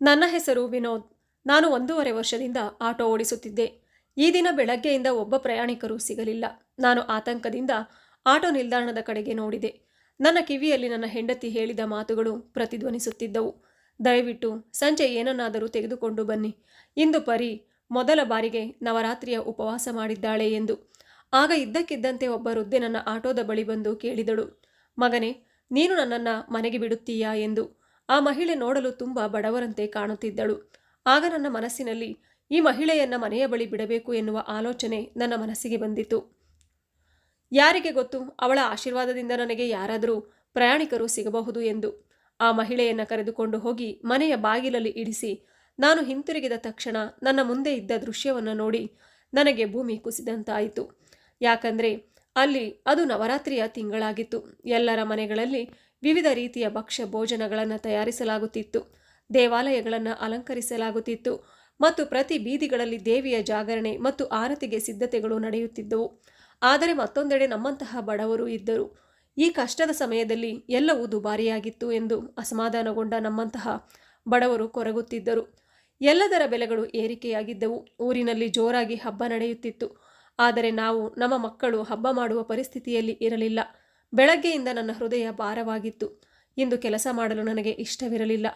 ನನ್ನ ಹೆಸರು ವಿನೋದ್. ನಾನು ಒಂದೂವರೆ ವರ್ಷದಿಂದ ಆಟೋ ಓಡಿಸುತ್ತಿದ್ದೆ. ಈ ದಿನ ಬೆಳಗ್ಗೆಯಿಂದ ಒಬ್ಬ ಪ್ರಯಾಣಿಕರು ಸಿಗಲಿಲ್ಲ. ನಾನು ಆತಂಕದಿಂದ ಆಟೋ ನಿಲ್ದಾಣದ ಕಡೆಗೆ ನೋಡಿದೆ. ನನ್ನ ಕಿವಿಯಲ್ಲಿ ನನ್ನ ಹೆಂಡತಿ ಹೇಳಿದ ಮಾತುಗಳು ಪ್ರತಿಧ್ವನಿಸುತ್ತಿದ್ದವು. ದಯವಿಟ್ಟು ಸಂಜೆ ಏನನ್ನಾದರೂ ತೆಗೆದುಕೊಂಡು ಬನ್ನಿ. ಇಂದು ಪರಿ ಮೊದಲ ಬಾರಿಗೆ ನವರಾತ್ರಿಯ ಉಪವಾಸ ಮಾಡಿದ್ದಾಳೆ ಎಂದು. ಆಗ ಇದ್ದಕ್ಕಿದ್ದಂತೆ ಒಬ್ಬ ವೃದ್ಧೆ ನನ್ನ ಆಟೋದ ಬಳಿ ಬಂದು ಕೇಳಿದಳು. ಮಗನೇ, ನೀನು ನನ್ನನ್ನು ಮನೆಗೆ ಬಿಡುತ್ತೀಯಾ ಎಂದು. ಆ ಮಹಿಳೆ ನೋಡಲು ತುಂಬ ಬಡವರಂತೆ ಕಾಣುತ್ತಿದ್ದಳು. ಆಗ ನನ್ನ ಮನಸ್ಸಿನಲ್ಲಿ, ಈ ಮಹಿಳೆಯನ್ನ ಮನೆಯ ಬಳಿ ಬಿಡಬೇಕು ಎನ್ನುವ ಆಲೋಚನೆ ನನ್ನ ಮನಸ್ಸಿಗೆ ಬಂದಿತು. ಯಾರಿಗೆ ಗೊತ್ತು, ಅವಳ ಆಶೀರ್ವಾದದಿಂದ ನನಗೆ ಯಾರಾದರೂ ಪ್ರಯಾಣಿಕರು ಸಿಗಬಹುದು ಎಂದು. ಆ ಮಹಿಳೆಯನ್ನ ಕರೆದುಕೊಂಡು ಹೋಗಿ ಮನೆಯ ಬಾಗಿಲಲ್ಲಿ ಇಡಿಸಿ ನಾನು ಹಿಂತಿರುಗಿದ ತಕ್ಷಣ ನನ್ನ ಮುಂದೆ ಇದ್ದ ದೃಶ್ಯವನ್ನು ನೋಡಿ ನನಗೆ ಭೂಮಿ ಕುಸಿದಂತಾಯಿತು. ಯಾಕಂದರೆ, ಅಲ್ಲಿ ಅದು ನವರಾತ್ರಿಯ ತಿಂಗಳಾಗಿತ್ತು. ಎಲ್ಲರ ಮನೆಗಳಲ್ಲಿ ವಿವಿಧ ರೀತಿಯ ಭಕ್ಷ್ಯ ಭೋಜನಗಳನ್ನು ತಯಾರಿಸಲಾಗುತ್ತಿತ್ತು. ದೇವಾಲಯಗಳನ್ನು ಅಲಂಕರಿಸಲಾಗುತ್ತಿತ್ತು. ಮತ್ತು ಪ್ರತಿ ಬೀದಿಗಳಲ್ಲಿ ದೇವಿಯ ಜಾಗರಣೆ ಮತ್ತು ಆರತಿಗೆ ಸಿದ್ಧತೆಗಳು ನಡೆಯುತ್ತಿದ್ದವು. ಆದರೆ ಮತ್ತೊಂದೆಡೆ ನಮ್ಮಂತಹ ಬಡವರು ಇದ್ದರು. ಈ ಕಷ್ಟದ ಸಮಯದಲ್ಲಿ ಎಲ್ಲವೂ ದುಬಾರಿಯಾಗಿತ್ತು ಎಂದು ಅಸಮಾಧಾನಗೊಂಡ ನಮ್ಮಂತಹ ಬಡವರು ಕೊರಗುತ್ತಿದ್ದರು. ಎಲ್ಲದರ ಬೆಲೆಗಳು ಏರಿಕೆಯಾಗಿದ್ದವು. ಊರಿನಲ್ಲಿ ಜೋರಾಗಿ ಹಬ್ಬ ನಡೆಯುತ್ತಿತ್ತು. ಆದರೆ ನಾವು ನಮ್ಮ ಮಕ್ಕಳು ಹಬ್ಬ ಮಾಡುವ ಪರಿಸ್ಥಿತಿಯಲ್ಲಿ ಇರಲಿಲ್ಲ. ಬೆಳಗ್ಗೆಯಿಂದ ನನ್ನ ಹೃದಯ ಭಾರವಾಗಿತ್ತು. ಇಂದು ಕೆಲಸ ಮಾಡಲು ನನಗೆ ಇಷ್ಟವಿರಲಿಲ್ಲ.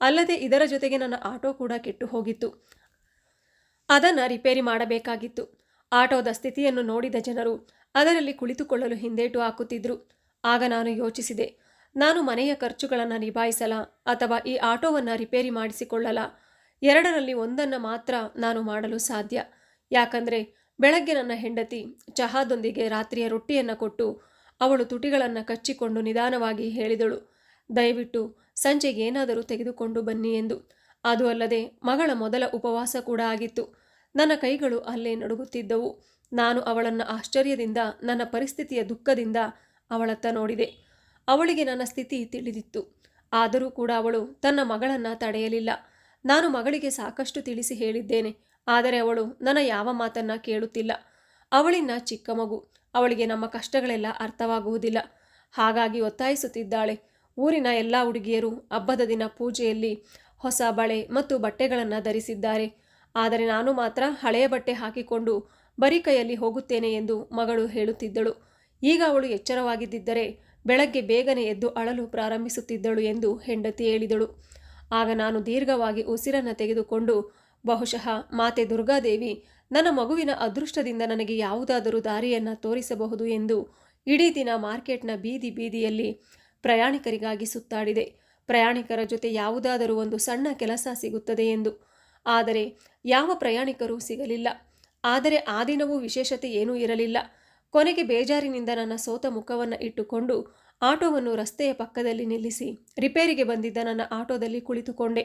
ಅಲ್ಲದೆ ಇದರ ಜೊತೆಗೆ ನನ್ನ ಆಟೋ ಕೂಡ ಕೆಟ್ಟು ಹೋಗಿತ್ತು ಅದನ್ನು ರಿಪೇರಿ ಮಾಡಬೇಕಾಗಿತ್ತು. ಆಟೋದ ಸ್ಥಿತಿಯನ್ನು ನೋಡಿದ ಜನರು ಅದರಲ್ಲಿ ಕುಳಿತುಕೊಳ್ಳಲು ಹಿಂದೇಟು ಹಾಕುತ್ತಿದ್ದರು ಆಗ ನಾನು ಯೋಚಿಸಿದೆ, ನಾನು ಮನೆಯ ಖರ್ಚುಗಳನ್ನು ನಿಭಾಯಿಸಲ ಅಥವಾ ಈ ಆಟೋವನ್ನು ರಿಪೇರಿ ಮಾಡಿಸಿಕೊಳ್ಳಲ? ಎರಡರಲ್ಲಿ ಒಂದನ್ನು ಮಾತ್ರ ನಾನು ಮಾಡಲು ಸಾಧ್ಯ. ಯಾಕಂದರೆ ಬೆಳಗ್ಗೆ ನನ್ನ ಹೆಂಡತಿ ಚಹಾದೊಂದಿಗೆ ರಾತ್ರಿಯ ರೊಟ್ಟಿಯನ್ನು ಕೊಟ್ಟು ಅವಳು ತುಟಿಗಳನ್ನು ಕಚ್ಚಿಕೊಂಡು ನಿಧಾನವಾಗಿ ಹೇಳಿದಳು, ದಯವಿಟ್ಟು ಸಂಜೆಗೆ ಏನಾದರೂ ತೆಗೆದುಕೊಂಡು ಬನ್ನಿ ಎಂದು. ಅದು ಅಲ್ಲದೆ ಮಗಳ ಮೊದಲ ಉಪವಾಸ ಕೂಡ ಆಗಿತ್ತು. ನನ್ನ ಕೈಗಳು ಅಲ್ಲೇ ನಡುಗುತ್ತಿದ್ದವು. ನಾನು ಅವಳನ್ನು ಆಶ್ಚರ್ಯದಿಂದ, ನನ್ನ ಪರಿಸ್ಥಿತಿಯ ದುಃಖದಿಂದ ಅವಳತ್ತ ನೋಡಿದೆ. ಅವಳಿಗೆ ನನ್ನ ಸ್ಥಿತಿ ತಿಳಿದಿತ್ತು. ಆದರೂ ಕೂಡ ಅವಳು ತನ್ನ ಮಗಳನ್ನು ತಡೆಯಲಿಲ್ಲ. ನಾನು ಮಗಳಿಗೆ ಸಾಕಷ್ಟು ತಿಳಿಸಿ ಹೇಳಿದ್ದೇನೆ. ಆದರೆ ಅವಳು ನನ್ನ ಯಾವ ಮಾತನ್ನ ಕೇಳುತ್ತಿಲ್ಲ. ಅವಳಿನ ಚಿಕ್ಕ ಮಗು ಅವಳಿಗೆ ನಮ್ಮ ಕಷ್ಟಗಳೆಲ್ಲ ಅರ್ಥವಾಗುವುದಿಲ್ಲ. ಹಾಗಾಗಿ ಒತ್ತಾಯಿಸುತ್ತಿದ್ದಾಳೆ. ಊರಿನ ಎಲ್ಲ ಹುಡುಗಿಯರು ಹಬ್ಬದ ದಿನ ಪೂಜೆಯಲ್ಲಿ ಹೊಸ ಬಳೆ ಮತ್ತು ಬಟ್ಟೆಗಳನ್ನು ಧರಿಸಿದ್ದಾರೆ. ಆದರೆ ನಾನು ಮಾತ್ರ ಹಳೆಯ ಬಟ್ಟೆ ಹಾಕಿಕೊಂಡು ಬರಿ ಕೈಯಲ್ಲಿ ಹೋಗುತ್ತೇನೆ ಎಂದು ಮಗಳು ಹೇಳುತ್ತಿದ್ದಳು. ಈಗ ಅವಳು ಎಚ್ಚರವಾಗಿದ್ದರೆ ಬೆಳಗ್ಗೆ ಬೇಗನೆ ಎದ್ದು ಅಳಲು ಪ್ರಾರಂಭಿಸುತ್ತಿದ್ದಳು ಎಂದು ಹೆಂಡತಿ ಹೇಳಿದಳು. ಆಗ ನಾನು ದೀರ್ಘವಾಗಿ ಉಸಿರನ್ನು ತೆಗೆದುಕೊಂಡು ಬಹುಶಃ ಮಾತೆ ದುರ್ಗಾದೇವಿ ನನ್ನ ಮಗುವಿನ ಅದೃಷ್ಟದಿಂದ ನನಗೆ ಯಾವುದಾದರೂ ದಾರಿಯನ್ನು ತೋರಿಸಬಹುದು ಎಂದು ಇಡೀ ದಿನ ಮಾರ್ಕೆಟ್ನ ಬೀದಿ ಬೀದಿಯಲ್ಲಿ ಪ್ರಯಾಣಿಕರಿಗಾಗಿ ಸುತ್ತಾಡಿದೆ. ಪ್ರಯಾಣಿಕರ ಜೊತೆ ಯಾವುದಾದರೂ ಒಂದು ಸಣ್ಣ ಕೆಲಸ ಸಿಗುತ್ತದೆ ಎಂದು. ಆದರೆ ಯಾವ ಪ್ರಯಾಣಿಕರೂ ಸಿಗಲಿಲ್ಲ. ಆದರೆ ಆ ದಿನವೂ ವಿಶೇಷತೆ ಏನೂ ಇರಲಿಲ್ಲ. ಕೊನೆಗೆ ಬೇಜಾರಿನಿಂದ ನನ್ನ ಸೋತ ಮುಖವನ್ನು ಇಟ್ಟುಕೊಂಡು ಆಟೋವನ್ನು ರಸ್ತೆಯ ಪಕ್ಕದಲ್ಲಿ ನಿಲ್ಲಿಸಿ ರಿಪೇರಿಗೆ ಬಂದಿದ್ದ ನನ್ನ ಆಟೋದಲ್ಲಿ ಕುಳಿತುಕೊಂಡೆ.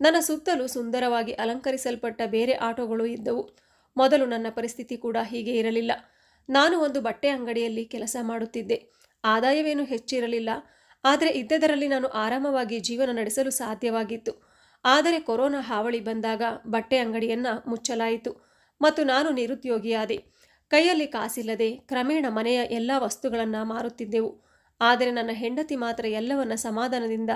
ನನ್ನ ಸುತ್ತಲೂ ಸುಂದರವಾಗಿ ಅಲಂಕರಿಸಲ್ಪಟ್ಟ ಬೇರೆ ಆಟೋಗಳು ಇದ್ದವು. ಮೊದಲು ನನ್ನ ಪರಿಸ್ಥಿತಿ ಕೂಡ ಹೀಗೆ ಇರಲಿಲ್ಲ. ನಾನು ಒಂದು ಬಟ್ಟೆ ಅಂಗಡಿಯಲ್ಲಿ ಕೆಲಸ ಮಾಡುತ್ತಿದ್ದೆ. ಆದಾಯವೇನು ಹೆಚ್ಚಿರಲಿಲ್ಲ. ಆದರೆ ಇದ್ದದರಲ್ಲಿ ನಾನು ಆರಾಮವಾಗಿ ಜೀವನ ನಡೆಸಲು ಸಾಧ್ಯವಾಗಿತ್ತು. ಆದರೆ ಕೊರೋನಾ ಹಾವಳಿ ಬಂದಾಗ ಬಟ್ಟೆ ಅಂಗಡಿಯನ್ನು ಮುಚ್ಚಲಾಯಿತು ಮತ್ತು ನಾನು ನಿರುದ್ಯೋಗಿಯಾದೆ. ಕೈಯಲ್ಲಿ ಕಾಸಿಲ್ಲದೆ ಕ್ರಮೇಣ ಮನೆಯ ಎಲ್ಲ ವಸ್ತುಗಳನ್ನು ಮಾರುತ್ತಿದ್ದೆವು. ಆದರೆ ನನ್ನ ಹೆಂಡತಿ ಮಾತ್ರ ಎಲ್ಲವನ್ನ ಸಮಾಧಾನದಿಂದ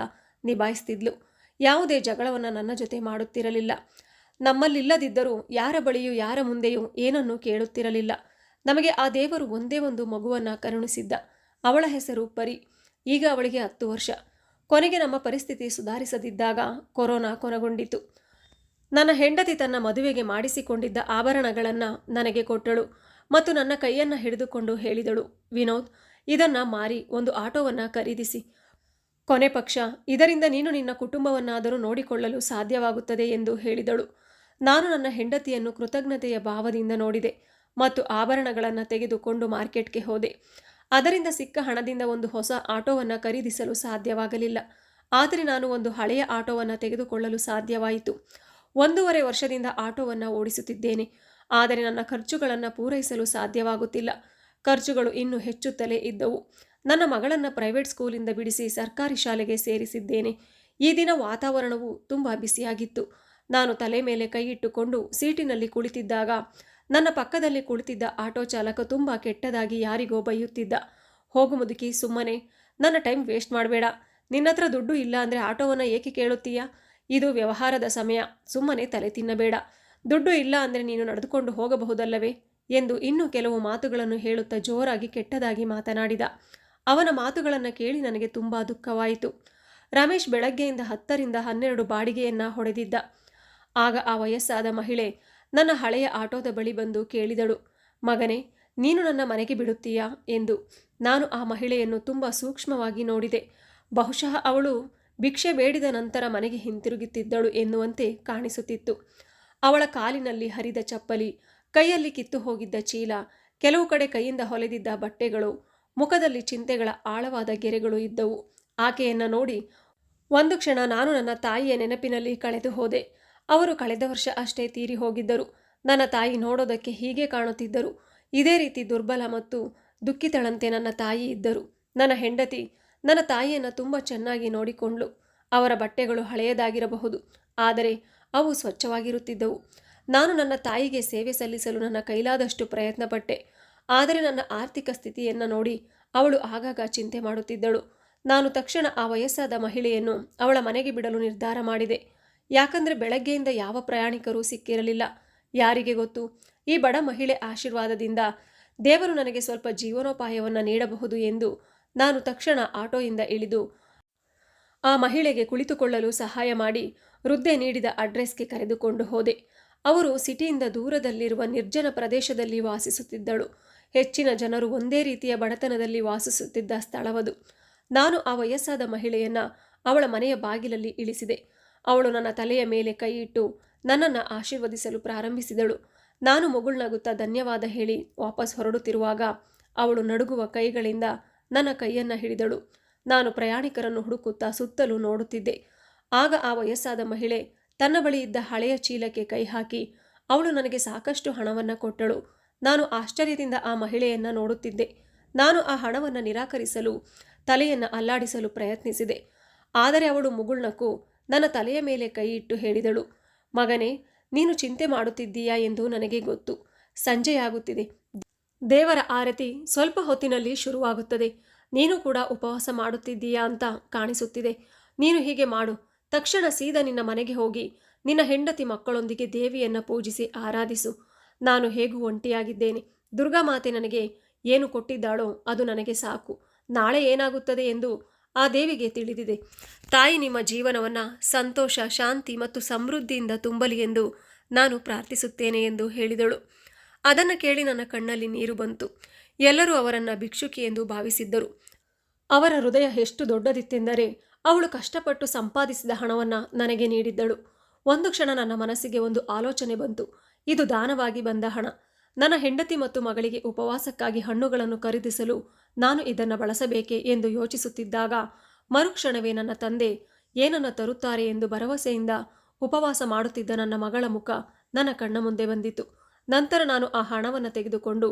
ನಿಭಾಯಿಸ್ತಿದ್ಲು. ಯಾವುದೇ ಜಗಳವನ್ನು ನನ್ನ ಜೊತೆ ಮಾಡುತ್ತಿರಲಿಲ್ಲ. ನಮ್ಮಲ್ಲಿಲ್ಲದಿದ್ದರೂ ಯಾರ ಬಳಿಯೂ ಯಾರ ಮುಂದೆಯೂ ಏನನ್ನೂ ಕೇಳುತ್ತಿರಲಿಲ್ಲ. ನಮಗೆ ಆ ದೇವರು ಒಂದೇ ಒಂದು ಮಗುವನ್ನು ಕರುಣಿಸಿದ್ದ. ಅವಳ ಹೆಸರು ಪರಿ. ಈಗ ಅವಳಿಗೆ ಹತ್ತು ವರ್ಷ. ಕೊನೆಗೆ ನಮ್ಮ ಪರಿಸ್ಥಿತಿ ಸುಧಾರಿಸದಿದ್ದಾಗ ಕೊರೋನಾ ಕೊನೆಗೊಂಡಿತು. ನನ್ನ ಹೆಂಡತಿ ತನ್ನ ಮದುವೆಗೆ ಮಾಡಿಸಿಕೊಂಡಿದ್ದ ಆಭರಣಗಳನ್ನು ನನಗೆ ಕೊಟ್ಟಳು ಮತ್ತು ನನ್ನ ಕೈಯನ್ನು ಹಿಡಿದುಕೊಂಡು ಹೇಳಿದಳು, ವಿನೋದ್, ಇದನ್ನು ಮಾರಿ, ಒಂದು ಆಟೋವನ್ನು ಖರೀದಿಸಿ. ಕೊನೆ ಪಕ್ಷ, ಇದರಿಂದ ನೀನು ನಿನ್ನ ಕುಟುಂಬವನ್ನಾದರೂ ನೋಡಿಕೊಳ್ಳಲು ಸಾಧ್ಯವಾಗುತ್ತದೆ ಎಂದು ಹೇಳಿದಳು. ನಾನು ನನ್ನ ಹೆಂಡತಿಯನ್ನು ಕೃತಜ್ಞತೆಯ ಭಾವದಿಂದ ನೋಡಿದೆ ಮತ್ತು ಆಭರಣಗಳನ್ನು ತೆಗೆದುಕೊಂಡು ಮಾರ್ಕೆಟ್ಗೆ ಹೋದೆ. ಅದರಿಂದ ಸಿಕ್ಕ ಹಣದಿಂದ ಒಂದು ಹೊಸ ಆಟೋವನ್ನು ಖರೀದಿಸಲು ಸಾಧ್ಯವಾಗಲಿಲ್ಲ. ಆದರೆ ನಾನು ಒಂದು ಹಳೆಯ ಆಟೋವನ್ನು ತೆಗೆದುಕೊಳ್ಳಲು ಸಾಧ್ಯವಾಯಿತು. ಒಂದೂವರೆ ವರ್ಷದಿಂದ ಆಟೋವನ್ನು ಓಡಿಸುತ್ತಿದ್ದೇನೆ. ಆದರೆ ನನ್ನ ಖರ್ಚುಗಳನ್ನು ಪೂರೈಸಲು ಸಾಧ್ಯವಾಗುತ್ತಿಲ್ಲ. ಖರ್ಚುಗಳು ಇನ್ನೂ ಹೆಚ್ಚುತ್ತಲೇ ಇದ್ದವು. ನನ್ನ ಮಗಳನ್ನು ಪ್ರೈವೇಟ್ ಸ್ಕೂಲಿಂದ ಬಿಡಿಸಿ ಸರ್ಕಾರಿ ಶಾಲೆಗೆ ಸೇರಿಸಿದ್ದೇನೆ. ಈ ದಿನ ವಾತಾವರಣವು ತುಂಬ ಬಿಸಿಯಾಗಿತ್ತು. ನಾನು ತಲೆ ಮೇಲೆ ಕೈಯಿಟ್ಟುಕೊಂಡು ಸೀಟಿನಲ್ಲಿ ಕುಳಿತಿದ್ದಾಗ, ನನ್ನ ಪಕ್ಕದಲ್ಲಿ ಕುಳಿತಿದ್ದ ಆಟೋ ಚಾಲಕ ತುಂಬ ಕೆಟ್ಟದಾಗಿ ಯಾರಿಗೋ ಬೈಯುತ್ತಿದ್ದ. ಹೋಗು ಮುದುಕಿ, ಸುಮ್ಮನೆ. ನನ್ನ ಟೈಮ್ ವೇಸ್ಟ್ ಮಾಡಬೇಡ. ನಿನ್ನ ಹತ್ರ ದುಡ್ಡು ಇಲ್ಲ ಅಂದರೆ ಆಟೋವನ್ನು ಏಕೆ ಕೇಳುತ್ತೀಯ? ಇದು ವ್ಯವಹಾರದ ಸಮಯ. ಸುಮ್ಮನೆ ತಲೆ ತಿನ್ನಬೇಡ. ದುಡ್ಡು ಇಲ್ಲ ಅಂದರೆ ನೀನು ನಡೆದುಕೊಂಡು ಹೋಗಬಹುದಲ್ಲವೇ? ಎಂದು ಇನ್ನೂ ಕೆಲವು ಮಾತುಗಳನ್ನು ಹೇಳುತ್ತಾ ಜೋರಾಗಿ ಕೆಟ್ಟದಾಗಿ ಮಾತನಾಡಿದ. ಅವನ ಮಾತುಗಳನ್ನು ಕೇಳಿ ನನಗೆ ತುಂಬ ದುಃಖವಾಯಿತು. ರಮೇಶ್ ಬೆಳಗ್ಗೆಯಿಂದ ಹತ್ತರಿಂದ ಹನ್ನೆರಡು ಬಾಡಿಗೆಯನ್ನ ಹೊಡೆದಿದ್ದ. ಆಗ ಆ ವಯಸ್ಸಾದ ಮಹಿಳೆ ನನ್ನ ಹಳೆಯ ಆಟೋದ ಬಳಿ ಬಂದು ಕೇಳಿದಳು, ಮಗನೇ, ನೀನು ನನ್ನ ಮನೆಗೆ ಬಿಡುತ್ತೀಯಾ? ಎಂದು. ನಾನು ಆ ಮಹಿಳೆಯನ್ನು ತುಂಬ ಸೂಕ್ಷ್ಮವಾಗಿ ನೋಡಿದೆ. ಬಹುಶಃ ಅವಳು ಭಿಕ್ಷೆ ಬೇಡಿದ ನಂತರ ಮನೆಗೆ ಹಿಂತಿರುಗುತ್ತಿದ್ದಳು ಎನ್ನುವಂತೆ ಕಾಣಿಸುತ್ತಿತ್ತು. ಅವಳ ಕಾಲಿನಲ್ಲಿ ಹರಿದ ಚಪ್ಪಲಿ, ಕೈಯಲ್ಲಿ ಕಿತ್ತು ಹೋಗಿದ್ದ ಚೀಲ, ಕೆಲವು ಕಡೆ ಕೈಯಿಂದ ಹೊಲೆದಿದ್ದ ಬಟ್ಟೆಗಳು, ಮುಖದಲ್ಲಿ ಚಿಂತೆಗಳ ಆಳವಾದ ಗೆರೆಗಳು ಇದ್ದವು. ಆಕೆಯನ್ನು ನೋಡಿ ಒಂದು ಕ್ಷಣ ನಾನು ನನ್ನ ತಾಯಿಯ ನೆನಪಿನಲ್ಲಿ ಕಳೆದು ಹೋದೆ ಅವರು ಕಳೆದ ವರ್ಷ ಅಷ್ಟೇ ತೀರಿ ಹೋಗಿದ್ದರು. ನನ್ನ ತಾಯಿ ನೋಡೋದಕ್ಕೆ ಹೀಗೆ ಕಾಣುತ್ತಿದ್ದರು. ಇದೇ ರೀತಿ ದುರ್ಬಲ ಮತ್ತು ದುಃಖಿತಳಂತೆ ನನ್ನ ತಾಯಿ ಇದ್ದರು. ನನ್ನ ಹೆಂಡತಿ ನನ್ನ ತಾಯಿಯನ್ನು ತುಂಬ ಚೆನ್ನಾಗಿ ನೋಡಿಕೊಂಡ್ಳು. ಅವರ ಬಟ್ಟೆಗಳು ಹಳೆಯದಾಗಿರಬಹುದು. ಆದರೆ ಅವು ಸ್ವಚ್ಛವಾಗಿರುತ್ತಿದ್ದವು. ನಾನು ನನ್ನ ತಾಯಿಗೆ ಸೇವೆ ಸಲ್ಲಿಸಲು ನನ್ನ ಕೈಲಾದಷ್ಟು ಪ್ರಯತ್ನಪಟ್ಟೆ. ಆದರೆ ನನ್ನ ಆರ್ಥಿಕ ಸ್ಥಿತಿಯನ್ನು ನೋಡಿ ಅವಳು ಆಗಾಗ ಚಿಂತೆ ಮಾಡುತ್ತಿದ್ದಳು. ನಾನು ತಕ್ಷಣ ಆ ವಯಸ್ಸಾದ ಮಹಿಳೆಯನ್ನು ಅವಳ ಮನೆಗೆ ಬಿಡಲು ನಿರ್ಧಾರ ಮಾಡಿದೆ. ಯಾಕಂದರೆ ಬೆಳಗ್ಗೆಯಿಂದ ಯಾವ ಪ್ರಯಾಣಿಕರೂ ಸಿಕ್ಕಿರಲಿಲ್ಲ. ಯಾರಿಗೆ ಗೊತ್ತು? ಈ ಬಡ ಮಹಿಳೆ ಆಶೀರ್ವಾದದಿಂದ ದೇವರು ನನಗೆ ಸ್ವಲ್ಪ ಜೀವನೋಪಾಯವನ್ನು ನೀಡಬಹುದು ಎಂದು ನಾನು ತಕ್ಷಣ ಆಟೋಯಿಂದ ಇಳಿದು ಆ ಮಹಿಳೆಗೆ ಕುಳಿತುಕೊಳ್ಳಲು ಸಹಾಯ ಮಾಡಿ ವೃದ್ಧೆ ನೀಡಿದ ಅಡ್ರೆಸ್ಗೆ ಕರೆದುಕೊಂಡು ಹೋದೆ. ಅವರು ಸಿಟಿಯಿಂದ ದೂರದಲ್ಲಿರುವ ನಿರ್ಜನ ಪ್ರದೇಶದಲ್ಲಿ ವಾಸಿಸುತ್ತಿದ್ದಳು. ಹೆಚ್ಚಿನ ಜನರು ಒಂದೇ ರೀತಿಯ ಬಡತನದಲ್ಲಿ ವಾಸಿಸುತ್ತಿದ್ದ ಸ್ಥಳವದು. ನಾನು ಆ ವಯಸ್ಸಾದ ಮಹಿಳೆಯನ್ನು ಅವಳ ಮನೆಯ ಬಾಗಿಲಲ್ಲಿ ಇಳಿಸಿದೆ. ಅವಳು ನನ್ನ ತಲೆಯ ಮೇಲೆ ಕೈಯಿಟ್ಟು ನನ್ನನ್ನು ಆಶೀರ್ವದಿಸಲು ಪ್ರಾರಂಭಿಸಿದಳು. ನಾನು ಮಗುಳ್ನಾಗುತ್ತಾ ಧನ್ಯವಾದ ಹೇಳಿ ವಾಪಸ್ ಹೊರಡುತ್ತಿರುವಾಗ ಅವಳು ನಡುಗುವ ಕೈಗಳಿಂದ ನನ್ನ ಕೈಯನ್ನು ಹಿಡಿದಳು. ನಾನು ಪ್ರಯಾಣಿಕರನ್ನು ಹುಡುಕುತ್ತಾ ಸುತ್ತಲೂ ನೋಡುತ್ತಿದ್ದೆ. ಆಗ ಆ ವಯಸ್ಸಾದ ಮಹಿಳೆ ತನ್ನ ಬಳಿ ಇದ್ದ ಹಳೆಯ ಚೀಲಕ್ಕೆ ಕೈ ಹಾಕಿ ಅವಳು ನನಗೆ ಸಾಕಷ್ಟು ಹಣವನ್ನು ಕೊಟ್ಟಳು. ನಾನು ಆಶ್ಚರ್ಯದಿಂದ ಆ ಮಹಿಳೆಯನ್ನು ನೋಡುತ್ತಿದ್ದೆ. ನಾನು ಆ ಹಣವನ್ನು ನಿರಾಕರಿಸಲು ತಲೆಯನ್ನು ಅಲ್ಲಾಡಿಸಲು ಪ್ರಯತ್ನಿಸಿದೆ. ಆದರೆ ಅವಳು ಮುಗುಳ್ನಕ್ಕೂ ನನ್ನ ತಲೆಯ ಮೇಲೆ ಕೈ ಇಟ್ಟು ಹೇಳಿದಳು. ಮಗನೇ, ನೀನು ಚಿಂತೆ ಮಾಡುತ್ತಿದ್ದೀಯಾ ಎಂದು ನನಗೆ ಗೊತ್ತು. ಸಂಜೆಯಾಗುತ್ತಿದೆ. ದೇವರ ಆರತಿ ಸ್ವಲ್ಪ ಹೊತ್ತಿನಲ್ಲಿ ಶುರುವಾಗುತ್ತದೆ. ನೀನು ಕೂಡ ಉಪವಾಸ ಮಾಡುತ್ತಿದ್ದೀಯಾ ಅಂತ ಕಾಣಿಸುತ್ತಿದೆ. ನೀನು ಹೀಗೆ ಮಾಡು. ತಕ್ಷಣ ಸೀದಾ ನಿನ್ನ ಮನೆಗೆ ಹೋಗಿ ನಿನ್ನ ಹೆಂಡತಿ ಮಕ್ಕಳೊಂದಿಗೆ ದೇವಿಯನ್ನು ಪೂಜಿಸಿ ಆರಾಧಿಸು. ನಾನು ಹೇಗೂ ಒಂಟಿಯಾಗಿದ್ದೇನೆ. ದುರ್ಗಾಮಾತೆ ನನಗೆ ಏನು ಕೊಟ್ಟಿದ್ದಾಳೋ ಅದು ನನಗೆ ಸಾಕು. ನಾಳೆ ಏನಾಗುತ್ತದೆ ಎಂದು ಆ ದೇವಿಗೆ ತಿಳಿದಿದೆ. ತಾಯಿ ನಿಮ್ಮ ಜೀವನವನ್ನು ಸಂತೋಷ, ಶಾಂತಿ ಮತ್ತು ಸಮೃದ್ಧಿಯಿಂದ ತುಂಬಲಿ ಎಂದು ನಾನು ಪ್ರಾರ್ಥಿಸುತ್ತೇನೆ ಎಂದು ಹೇಳಿದಳು. ಅದನ್ನು ಕೇಳಿ ನನ್ನ ಕಣ್ಣಲ್ಲಿ ನೀರು ಬಂತು. ಎಲ್ಲರೂ ಅವರನ್ನು ಭಿಕ್ಷುಕಿ ಎಂದು ಭಾವಿಸಿದ್ದರು. ಅವರ ಹೃದಯ ಎಷ್ಟು ದೊಡ್ಡದಿತ್ತೆಂದರೆ ಅವಳು ಕಷ್ಟಪಟ್ಟು ಸಂಪಾದಿಸಿದ ಹಣವನ್ನು ನನಗೆ ನೀಡಿದ್ದಳು. ಒಂದು ಕ್ಷಣ ನನ್ನ ಮನಸ್ಸಿಗೆ ಒಂದು ಆಲೋಚನೆ ಬಂತು. ಇದು ದಾನವಾಗಿ ಬಂದ ಹಣ. ನನ್ನ ಹೆಂಡತಿ ಮತ್ತು ಮಗಳಿಗೆ ಉಪವಾಸಕ್ಕಾಗಿ ಹಣ್ಣುಗಳನ್ನು ಖರೀದಿಸಲು ನಾನು ಇದನ್ನು ಬಳಸಬೇಕೆ ಎಂದು ಯೋಚಿಸುತ್ತಿದ್ದಾಗ, ಮರುಕ್ಷಣವೇ ನನ್ನ ತಂದೆ ಏನನ್ನು ತರುತ್ತಾರೆ ಎಂದು ಭರವಸೆಯಿಂದ ಉಪವಾಸ ಮಾಡುತ್ತಿದ್ದ ನನ್ನ ಮಗಳ ಮುಖ ನನ್ನ ಕಣ್ಣ ಮುಂದೆ ಬಂದಿತು. ನಂತರ ನಾನು ಆ ಹಣವನ್ನು ತೆಗೆದುಕೊಂಡು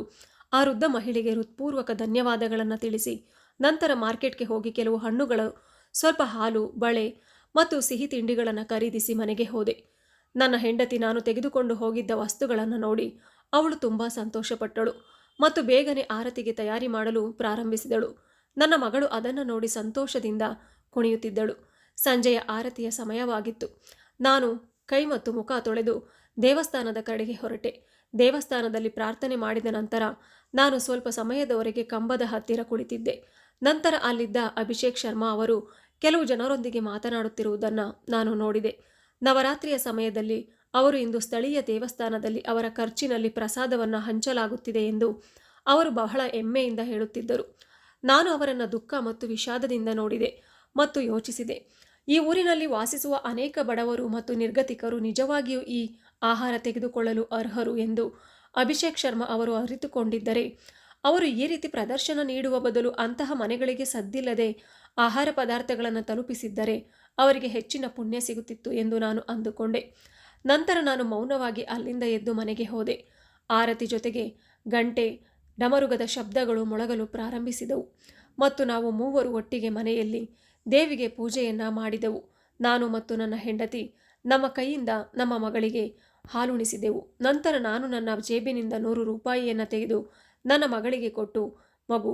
ಆ ವೃದ್ಧ ಮಹಿಳೆಗೆ ಹೃತ್ಪೂರ್ವಕ ಧನ್ಯವಾದಗಳನ್ನು ತಿಳಿಸಿ, ನಂತರ ಮಾರ್ಕೆಟ್ಗೆ ಹೋಗಿ ಕೆಲವು ಹಣ್ಣುಗಳು, ಸ್ವಲ್ಪ ಹಾಲು, ಬಳೆ ಮತ್ತು ಸಿಹಿ ತಿಂಡಿಗಳನ್ನು ಖರೀದಿಸಿ ಮನೆಗೆ ಹೋದೆ. ನನ್ನ ಹೆಂಡತಿ ನಾನು ತೆಗೆದುಕೊಂಡು ಹೋಗಿದ್ದ ವಸ್ತುಗಳನ್ನು ನೋಡಿ ಅವಳು ತುಂಬ ಸಂತೋಷಪಟ್ಟಳು ಮತ್ತು ಬೇಗನೆ ಆರತಿಗೆ ತಯಾರಿ ಮಾಡಲು ಪ್ರಾರಂಭಿಸಿದಳು. ನನ್ನ ಮಗಳು ಅದನ್ನು ನೋಡಿ ಸಂತೋಷದಿಂದ ಕುಣಿಯುತ್ತಿದ್ದಳು. ಸಂಜೆಯ ಆರತಿಯ ಸಮಯವಾಗಿತ್ತು. ನಾನು ಕೈ ಮತ್ತು ಮುಖ ತೊಳೆದು ದೇವಸ್ಥಾನದ ಕಡೆಗೆ ಹೊರಟೆ. ದೇವಸ್ಥಾನದಲ್ಲಿ ಪ್ರಾರ್ಥನೆ ಮಾಡಿದ ನಂತರ ನಾನು ಸ್ವಲ್ಪ ಸಮಯದವರೆಗೆ ಕಂಬದ ಹತ್ತಿರ ಕುಳಿತಿದ್ದೆ. ನಂತರ ಅಲ್ಲಿದ್ದ ಅಭಿಷೇಕ್ ಶರ್ಮಾ ಅವರು ಕೆಲವು ಜನರೊಂದಿಗೆ ಮಾತನಾಡುತ್ತಿರುವುದನ್ನು ನಾನು ನೋಡಿದೆ. ನವರಾತ್ರಿಯ ಸಮಯದಲ್ಲಿ ಅವರು ಇಂದು ಸ್ಥಳೀಯ ದೇವಸ್ಥಾನದಲ್ಲಿ ಅವರ ಖರ್ಚಿನಲ್ಲಿ ಪ್ರಸಾದವನ್ನು ಹಂಚಲಾಗುತ್ತಿದೆ ಎಂದು ಅವರು ಬಹಳ ಹೆಮ್ಮೆಯಿಂದ ಹೇಳುತ್ತಿದ್ದರು. ನಾನು ಅವರನ್ನು ದುಃಖ ಮತ್ತು ವಿಷಾದದಿಂದ ನೋಡಿದೆ ಮತ್ತು ಯೋಚಿಸಿದೆ. ಈ ಊರಿನಲ್ಲಿ ವಾಸಿಸುವ ಅನೇಕ ಬಡವರು ಮತ್ತು ನಿರ್ಗತಿಕರು ನಿಜವಾಗಿಯೂ ಈ ಆಹಾರ ತೆಗೆದುಕೊಳ್ಳಲು ಅರ್ಹರು ಎಂದು ಅಭಿಷೇಕ್ ಶರ್ಮಾ ಅವರು ಅರಿತುಕೊಂಡಿದ್ದರೆ, ಅವರು ಈ ರೀತಿ ಪ್ರದರ್ಶನ ನೀಡುವ ಬದಲು ಅಂತಹ ಮನೆಗಳಿಗೆ ಸದ್ದಿಲ್ಲದೆ ಆಹಾರ ಪದಾರ್ಥಗಳನ್ನು ತಲುಪಿಸಿದ್ದರೆ ಅವರಿಗೆ ಹೆಚ್ಚಿನ ಪುಣ್ಯ ಸಿಗುತ್ತಿತ್ತು ಎಂದು ನಾನು ಅಂದುಕೊಂಡೆ. ನಂತರ ನಾನು ಮೌನವಾಗಿ ಅಲ್ಲಿಂದ ಎದ್ದು ಮನೆಗೆ ಹೋದೆ. ಆರತಿ ಜೊತೆಗೆ ಗಂಟೆ, ಡಮರುಗದ ಶಬ್ದಗಳು ಮೊಳಗಲು ಪ್ರಾರಂಭಿಸಿದವು. ಮತ್ತು ನಾವು ಮೂವರು ಒಟ್ಟಿಗೆ ಮನೆಯಲ್ಲಿ ದೇವಿಗೆ ಪೂಜೆಯನ್ನು ಮಾಡಿದೆವು. ನಾನು ಮತ್ತು ನನ್ನ ಹೆಂಡತಿ ನಮ್ಮ ಕೈಯಿಂದ ನಮ್ಮ ಮಗಳಿಗೆ ಹಾಲುಣಿಸಿದೆವು. ನಂತರ ನಾನು ನನ್ನ ಜೇಬಿನಿಂದ ನೂರು ರೂಪಾಯಿಯನ್ನು ತೆಗೆದು ನನ್ನ ಮಗಳಿಗೆ ಕೊಟ್ಟು, ಮಗು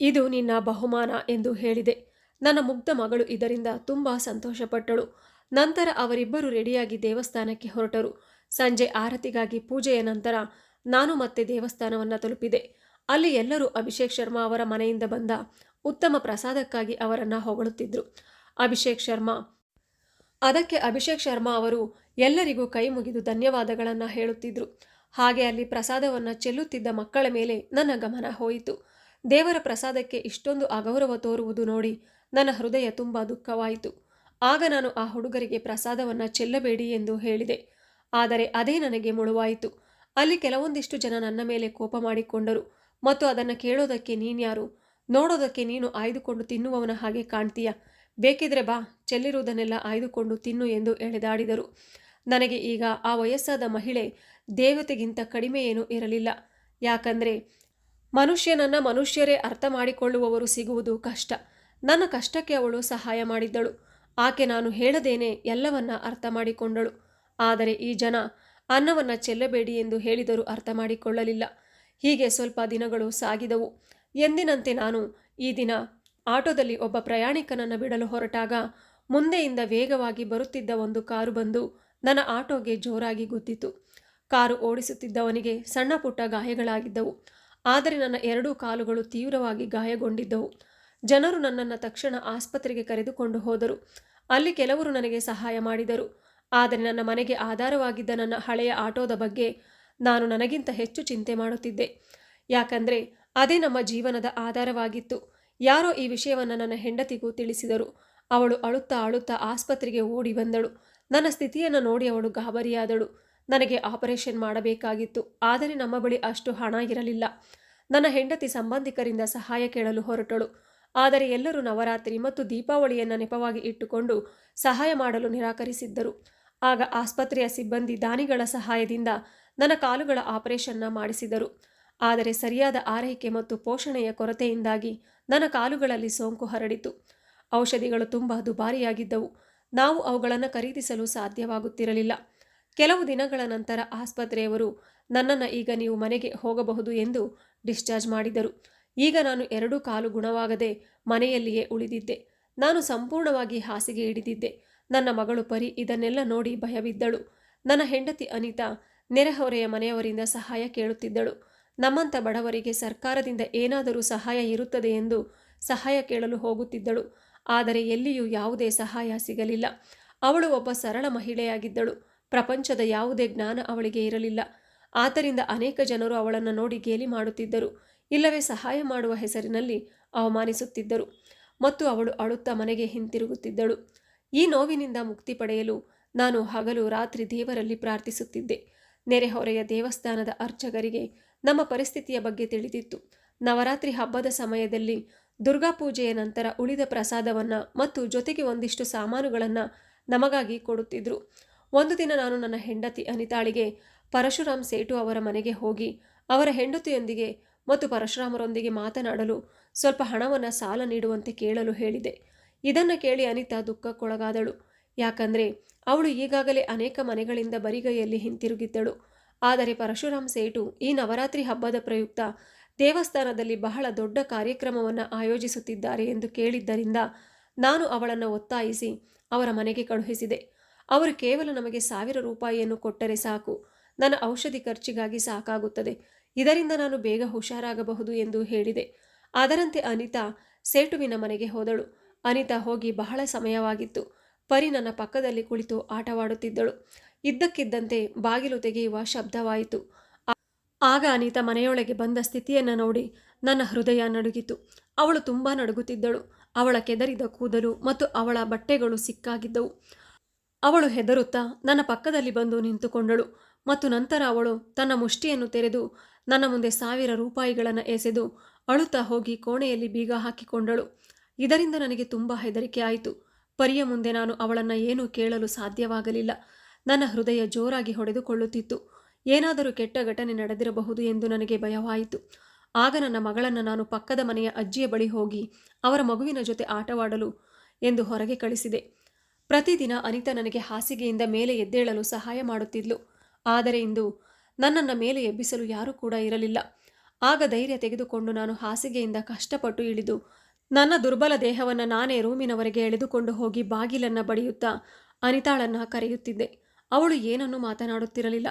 ಇದು ನಿನ್ನ ಬಹುಮಾನ ಎಂದು ಹೇಳಿದೆ. ನನ್ನ ಮುಗ್ಧ ಮಗಳು ಇದರಿಂದ ತುಂಬ ಸಂತೋಷಪಟ್ಟಳು. ನಂತರ ಅವರಿಬ್ಬರು ರೆಡಿಯಾಗಿ ದೇವಸ್ಥಾನಕ್ಕೆ ಹೊರಟರು. ಸಂಜೆ ಆರತಿಗಾಗಿ ಪೂಜೆಯ ನಂತರ ನಾನು ಮತ್ತೆ ದೇವಸ್ಥಾನವನ್ನು ತಲುಪಿದೆ. ಅಲ್ಲಿ ಎಲ್ಲರೂ ಅಭಿಷೇಕ್ ಶರ್ಮಾ ಅವರ ಮನೆಯಿಂದ ಬಂದ ಉತ್ತಮ ಪ್ರಸಾದಕ್ಕಾಗಿ ಅವರನ್ನು ಹೊಗಳುತ್ತಿದ್ದರು ಅಭಿಷೇಕ್ ಶರ್ಮಾ, ಅದಕ್ಕೆ ಅಭಿಷೇಕ್ ಶರ್ಮಾ ಅವರು ಎಲ್ಲರಿಗೂ ಕೈ ಮುಗಿದು ಧನ್ಯವಾದಗಳನ್ನು ಹೇಳುತ್ತಿದ್ದರು ಹಾಗೆ ಅಲ್ಲಿ ಪ್ರಸಾದವನ್ನು ಚೆಲ್ಲುತ್ತಿದ್ದ ಮಕ್ಕಳ ಮೇಲೆ ನನ್ನ ಗಮನ ಹೋಯಿತು. ದೇವರ ಪ್ರಸಾದಕ್ಕೆ ಇಷ್ಟೊಂದು ಅಗೌರವ ತೋರುವುದು ನೋಡಿ ನನ್ನ ಹೃದಯ ತುಂಬ ದುಃಖವಾಯಿತು. ಆಗ ನಾನು ಆ ಹುಡುಗರಿಗೆ ಪ್ರಸಾದವನ್ನು ಚೆಲ್ಲಬೇಡಿ ಎಂದು ಹೇಳಿದೆ. ಆದರೆ ಅದೇ ನನಗೆ ಮುಳುವಾಯಿತು. ಅಲ್ಲಿ ಕೆಲವೊಂದಿಷ್ಟು ಜನ ನನ್ನ ಮೇಲೆ ಕೋಪ ಮಾಡಿಕೊಂಡರು ಮತ್ತು ಅದನ್ನು ಕೇಳೋದಕ್ಕೆ ನೀನ್ಯಾರು ನೋಡೋದಕ್ಕೆ ನೀನು ಆಯ್ದುಕೊಂಡು ತಿನ್ನುವವನ ಹಾಗೆ ಕಾಣ್ತೀಯ. ಬೇಕಿದ್ರೆ ಬಾ, ಚೆಲ್ಲಿರುವುದನ್ನೆಲ್ಲ ಆಯ್ದುಕೊಂಡು ತಿನ್ನು ಎಂದು ಎಳೆದಾಡಿದರು. ನನಗೆ ಈಗ ಆ ವಯಸ್ಸಾದ ಮಹಿಳೆ ದೇವತೆಗಿಂತ ಕಡಿಮೆ ಏನೂ ಇರಲಿಲ್ಲ. ಯಾಕಂದರೆ ಮನುಷ್ಯನನ್ನು ಮನುಷ್ಯರೇ ಅರ್ಥ ಮಾಡಿಕೊಳ್ಳುವವರು ಸಿಗುವುದು ಕಷ್ಟ. ನನ್ನ ಕಷ್ಟಕ್ಕೆ ಅವಳು ಸಹಾಯ ಮಾಡಿದ್ದಳು. ಆಕೆ ನಾನು ಹೇಳದೇನೆ ಎಲ್ಲವನ್ನ ಅರ್ಥ ಮಾಡಿಕೊಂಡಳು ಆದರೆ ಈ ಜನ ಅನ್ನವನ್ನು ಚೆಲ್ಲಬೇಡಿ ಎಂದು ಹೇಳಿದರೂ ಅರ್ಥ ಮಾಡಿಕೊಳ್ಳಲಿಲ್ಲ ಹೀಗೆ ಸ್ವಲ್ಪ ದಿನಗಳು ಸಾಗಿದವು. ಎಂದಿನಂತೆ ನಾನು ಈ ದಿನ ಆಟೋದಲ್ಲಿ ಒಬ್ಬ ಪ್ರಯಾಣಿಕನನ್ನು ಬಿಡಲು ಹೊರಟಾಗ ಮುಂದೆಯಿಂದ ವೇಗವಾಗಿ ಬರುತ್ತಿದ್ದ ಒಂದು ಕಾರು ಬಂದು ನನ್ನ ಆಟೋಗೆ ಜೋರಾಗಿ ಗುದ್ದಿತು. ಕಾರು ಓಡಿಸುತ್ತಿದ್ದವನಿಗೆ ಸಣ್ಣ ಪುಟ್ಟ ಗಾಯಗಳಾಗಿದ್ದವು. ಆದರೆ ನನ್ನ ಎರಡೂ ಕಾಲುಗಳು ತೀವ್ರವಾಗಿ ಗಾಯಗೊಂಡಿದ್ದವು. ಜನರು ನನ್ನನ್ನು ತಕ್ಷಣ ಆಸ್ಪತ್ರೆಗೆ ಕರೆದುಕೊಂಡು ಹೋದರು. ಅಲ್ಲಿ ಕೆಲವರು ನನಗೆ ಸಹಾಯ ಮಾಡಿದರು. ಆದರೆ ನನ್ನ ಮನೆಗೆ ಆಧಾರವಾಗಿದ್ದ ನನ್ನ ಹಳೆಯ ಆಟೋದ ಬಗ್ಗೆ ನಾನು ನನಗಿಂತ ಹೆಚ್ಚು ಚಿಂತೆ ಮಾಡುತ್ತಿದ್ದೆ. ಯಾಕಂದರೆ ಅದೇ ನಮ್ಮ ಜೀವನದ ಆಧಾರವಾಗಿತ್ತು. ಯಾರೋ ಈ ವಿಷಯವನ್ನು ನನ್ನ ಹೆಂಡತಿಗೂ ತಿಳಿಸಿದರು. ಅವಳು ಅಳುತ್ತಾ ಅಳುತ್ತಾ ಆಸ್ಪತ್ರೆಗೆ ಓಡಿ ಬಂದಳು. ನನ್ನ ಸ್ಥಿತಿಯನ್ನು ನೋಡಿ ಅವಳು ಗಾಬರಿಯಾದಳು. ನನಗೆ ಆಪರೇಷನ್ ಮಾಡಬೇಕಾಗಿತ್ತು. ಆದರೆ ನಮ್ಮ ಬಳಿ ಅಷ್ಟು ಹಣ ಇರಲಿಲ್ಲ. ನನ್ನ ಹೆಂಡತಿ ಸಂಬಂಧಿಕರಿಂದ ಸಹಾಯ ಕೇಳಲು ಹೊರಟಳು. ಆದರೆ ಎಲ್ಲರೂ ನವರಾತ್ರಿ ಮತ್ತು ದೀಪಾವಳಿಯನ್ನು ನೆಪವಾಗಿ ಇಟ್ಟುಕೊಂಡು ಸಹಾಯ ಮಾಡಲು ನಿರಾಕರಿಸಿದ್ದರು. ಆಗ ಆಸ್ಪತ್ರೆಯ ಸಿಬ್ಬಂದಿ ದಾನಿಗಳ ಸಹಾಯದಿಂದ ನನ್ನ ಕಾಲುಗಳ ಆಪರೇಷನ್ನ ಮಾಡಿಸಿದರು. ಆದರೆ ಸರಿಯಾದ ಆರೈಕೆ ಮತ್ತು ಪೋಷಣೆಯ ಕೊರತೆಯಿಂದಾಗಿ ನನ್ನ ಕಾಲುಗಳಲ್ಲಿ ಸೋಂಕು ಹರಡಿತು. ಔಷಧಿಗಳು ತುಂಬ ದುಬಾರಿಯಾಗಿದ್ದವು. ನಾವು ಅವುಗಳನ್ನು ಖರೀದಿಸಲು ಸಾಧ್ಯವಾಗುತ್ತಿರಲಿಲ್ಲ. ಕೆಲವು ದಿನಗಳ ನಂತರ ಆಸ್ಪತ್ರೆಯವರು ನನ್ನನ್ನು ಈಗ ನೀವು ಮನೆಗೆ ಹೋಗಬಹುದು ಎಂದು ಡಿಸ್ಚಾರ್ಜ್ ಮಾಡಿದರು. ಈಗ ನಾನು ಎರಡೂ ಕಾಲು ಗುಣವಾಗದೆ ಮನೆಯಲ್ಲಿಯೇ ಉಳಿದಿದ್ದೆ. ನಾನು ಸಂಪೂರ್ಣವಾಗಿ ಹಾಸಿಗೆ ಹಿಡಿದಿದ್ದೆ. ನನ್ನ ಮಗಳು ಪರಿ ಇದನ್ನೆಲ್ಲ ನೋಡಿ ಭಯವಿದ್ದಳು. ನನ್ನ ಹೆಂಡತಿ ಅನಿತಾ ನೆರೆಹೊರೆಯ ಮನೆಯವರಿಂದ ಸಹಾಯ ಕೇಳುತ್ತಿದ್ದಳು. ನಮ್ಮಂಥ ಬಡವರಿಗೆ ಸರ್ಕಾರದಿಂದ ಏನಾದರೂ ಸಹಾಯ ಇರುತ್ತದೆ ಎಂದು ಸಹಾಯ ಕೇಳಲು ಹೋಗುತ್ತಿದ್ದಳು. ಆದರೆ ಎಲ್ಲಿಯೂ ಯಾವುದೇ ಸಹಾಯ ಸಿಗಲಿಲ್ಲ. ಅವಳು ಒಬ್ಬ ಸರಳ ಮಹಿಳೆಯಾಗಿದ್ದಳು. ಪ್ರಪಂಚದ ಯಾವುದೇ ಜ್ಞಾನ ಅವಳಿಗೆ ಇರಲಿಲ್ಲ. ಆದ್ದರಿಂದ ಅನೇಕ ಜನರು ಅವಳನ್ನು ನೋಡಿ ಗೇಲಿ ಮಾಡುತ್ತಿದ್ದರು. ಇಲ್ಲವೇ ಸಹಾಯ ಮಾಡುವ ಹೆಸರಿನಲ್ಲಿ ಅವಮಾನಿಸುತ್ತಿದ್ದರು ಮತ್ತು ಅವಳು ಅಳುತ್ತಾ ಮನೆಗೆ ಹಿಂತಿರುಗುತ್ತಿದ್ದಳು. ಈ ನೋವಿನಿಂದ ಮುಕ್ತಿ ಪಡೆಯಲು ನಾನು ಹಗಲು ರಾತ್ರಿ ದೇವರಲ್ಲಿ ಪ್ರಾರ್ಥಿಸುತ್ತಿದ್ದೆ. ನೆರೆಹೊರೆಯ ದೇವಸ್ಥಾನದ ಅರ್ಚಕರಿಗೆ ನಮ್ಮ ಪರಿಸ್ಥಿತಿಯ ಬಗ್ಗೆ ತಿಳಿದಿತ್ತು. ನವರಾತ್ರಿ ಹಬ್ಬದ ಸಮಯದಲ್ಲಿ ದುರ್ಗಾ ಪೂಜೆಯ ನಂತರ ಉಳಿದ ಪ್ರಸಾದವನ್ನು ಮತ್ತು ಜೊತೆಗೆ ಒಂದಿಷ್ಟು ಸಾಮಾನುಗಳನ್ನು ನಮಗಾಗಿ ಕೊಡುತ್ತಿದ್ದರು ಒಂದು ದಿನ ನಾನು ನನ್ನ ಹೆಂಡತಿ ಅನಿತಾಳಿಗೆ, ಪರಶುರಾಮ್ ಸೇಟು ಅವರ ಮನೆಗೆ ಹೋಗಿ ಅವರ ಹೆಂಡತಿಯೊಂದಿಗೆ ಮತ್ತು ಪರಶುರಾಮರೊಂದಿಗೆ ಮಾತನಾಡಲು ಸ್ವಲ್ಪ ಹಣವನ್ನು ಸಾಲ ನೀಡುವಂತೆ ಕೇಳಲು ಹೇಳಿದೆ. ಇದನ್ನು ಕೇಳಿ ಅನಿತಾ ದುಃಖಕ್ಕೊಳಗಾದಳು. ಯಾಕಂದರೆ ಅವಳು ಈಗಾಗಲೇ ಅನೇಕ ಮನೆಗಳಿಂದ ಬರಿಗೈಯಲ್ಲಿ ಹಿಂತಿರುಗಿದ್ದಳು. ಆದರೆ ಪರಶುರಾಮ್ ಸೇಟು ಈ ನವರಾತ್ರಿ ಹಬ್ಬದ ಪ್ರಯುಕ್ತ ದೇವಸ್ಥಾನದಲ್ಲಿ ಬಹಳ ದೊಡ್ಡ ಕಾರ್ಯಕ್ರಮವನ್ನು ಆಯೋಜಿಸುತ್ತಿದ್ದಾರೆ ಎಂದು ಕೇಳಿದ್ದರಿಂದ ನಾನು ಅವಳನ್ನು ಒತ್ತಾಯಿಸಿ ಅವರ ಮನೆಗೆ ಕಳುಹಿಸಿದೆ. ಅವರು ಕೇವಲ ನಮಗೆ ಸಾವಿರ ರೂಪಾಯಿಯನ್ನು ಕೊಟ್ಟರೆ ಸಾಕು. ನನ್ನ ಔಷಧಿ ಖರ್ಚಿಗಾಗಿ ಸಾಕಾಗುತ್ತದೆ. ಇದರಿಂದ ನಾನು ಬೇಗ ಹುಷಾರಾಗಬಹುದು ಎಂದು ಹೇಳಿದೆ. ಅದರಂತೆ ಅನಿತಾ ಸೇಟುವಿನ ಮನೆಗೆ ಹೋದಳು. ಅನಿತಾ ಹೋಗಿ ಬಹಳ ಸಮಯವಾಗಿತ್ತು. ಪರಿ ನನ್ನ ಪಕ್ಕದಲ್ಲಿ ಕುಳಿತು ಆಟವಾಡುತ್ತಿದ್ದಳು. ಇದ್ದಕ್ಕಿದ್ದಂತೆ ಬಾಗಿಲು ತೆಗೆಯುವ ಶಬ್ದವಾಯಿತು. ಆಗ ಅನಿತಾ ಮನೆಯೊಳಗೆ ಬಂದ ಸ್ಥಿತಿಯನ್ನು ನೋಡಿ ನನ್ನ ಹೃದಯ ನಡುಗಿತು. ಅವಳು ತುಂಬ ನಡುಗುತ್ತಿದ್ದಳು. ಅವಳ ಕೆದರಿದ ಕೂದಲು ಮತ್ತು ಅವಳ ಬಟ್ಟೆಗಳು ಸಿಕ್ಕಾಗಿದ್ದವು. ಅವಳು ಹೆದರುತ್ತಾ ನನ್ನ ಪಕ್ಕದಲ್ಲಿ ಬಂದು ನಿಂತುಕೊಂಡಳು ಮತ್ತು ನಂತರ ಅವಳು ತನ್ನ ಮುಷ್ಟಿಯನ್ನು ತೆರೆದು ನನ್ನ ಮುಂದೆ ಸಾವಿರ ರೂಪಾಯಿಗಳನ್ನು ಎಸೆದು ಅಳುತ್ತಾ ಹೋಗಿ ಕೋಣೆಯಲ್ಲಿ ಬೀಗ ಹಾಕಿಕೊಂಡಳು. ಇದರಿಂದ ನನಗೆ ತುಂಬ ಹೆದರಿಕೆ ಆಯಿತು. ಪರಿಯ ಮುಂದೆ ನಾನು ಅವಳನ್ನು ಏನೂ ಕೇಳಲು ಸಾಧ್ಯವಾಗಲಿಲ್ಲ. ನನ್ನ ಹೃದಯ ಜೋರಾಗಿ ಹೊಡೆದುಕೊಳ್ಳುತ್ತಿತ್ತು. ಏನಾದರೂ ಕೆಟ್ಟ ಘಟನೆ ನಡೆದಿರಬಹುದು ಎಂದು ನನಗೆ ಭಯವಾಯಿತು. ಆಗ ನನ್ನ ಮಗಳನ್ನು ನಾನು ಪಕ್ಕದ ಮನೆಯ ಅಜ್ಜಿಯ ಬಳಿ ಹೋಗಿ ಅವರ ಮಗುವಿನ ಜೊತೆ ಆಟವಾಡಲು ಎಂದು ಹೊರಗೆ ಕಳಿಸಿದೆ. ಪ್ರತಿದಿನ ಅನಿತಾ ನನಗೆ ಹಾಸಿಗೆಯಿಂದ ಮೇಲೆ ಎದ್ದೇಳಲು ಸಹಾಯ ಮಾಡುತ್ತಿದ್ಲು. ಆದರೆ ಇಂದು ನನ್ನನ್ನು ಮೇಲೆ ಎಬ್ಬಿಸಲು ಯಾರೂ ಕೂಡ ಇರಲಿಲ್ಲ. ಆಗ ಧೈರ್ಯ ತೆಗೆದುಕೊಂಡು ನಾನು ಹಾಸಿಗೆಯಿಂದ ಕಷ್ಟಪಟ್ಟು ಇಳಿದು, ನನ್ನ ದುರ್ಬಲ ದೇಹವನ್ನು ನಾನೇ ರೂಮಿನವರೆಗೆ ಎಳೆದುಕೊಂಡು ಹೋಗಿ ಬಾಗಿಲನ್ನು ಬಡಿಯುತ್ತಾ ಅನಿತಾಳನ್ನ ಕರೆಯುತ್ತಿದ್ದೆ. ಅವಳು ಏನನ್ನೂ ಮಾತನಾಡುತ್ತಿರಲಿಲ್ಲ.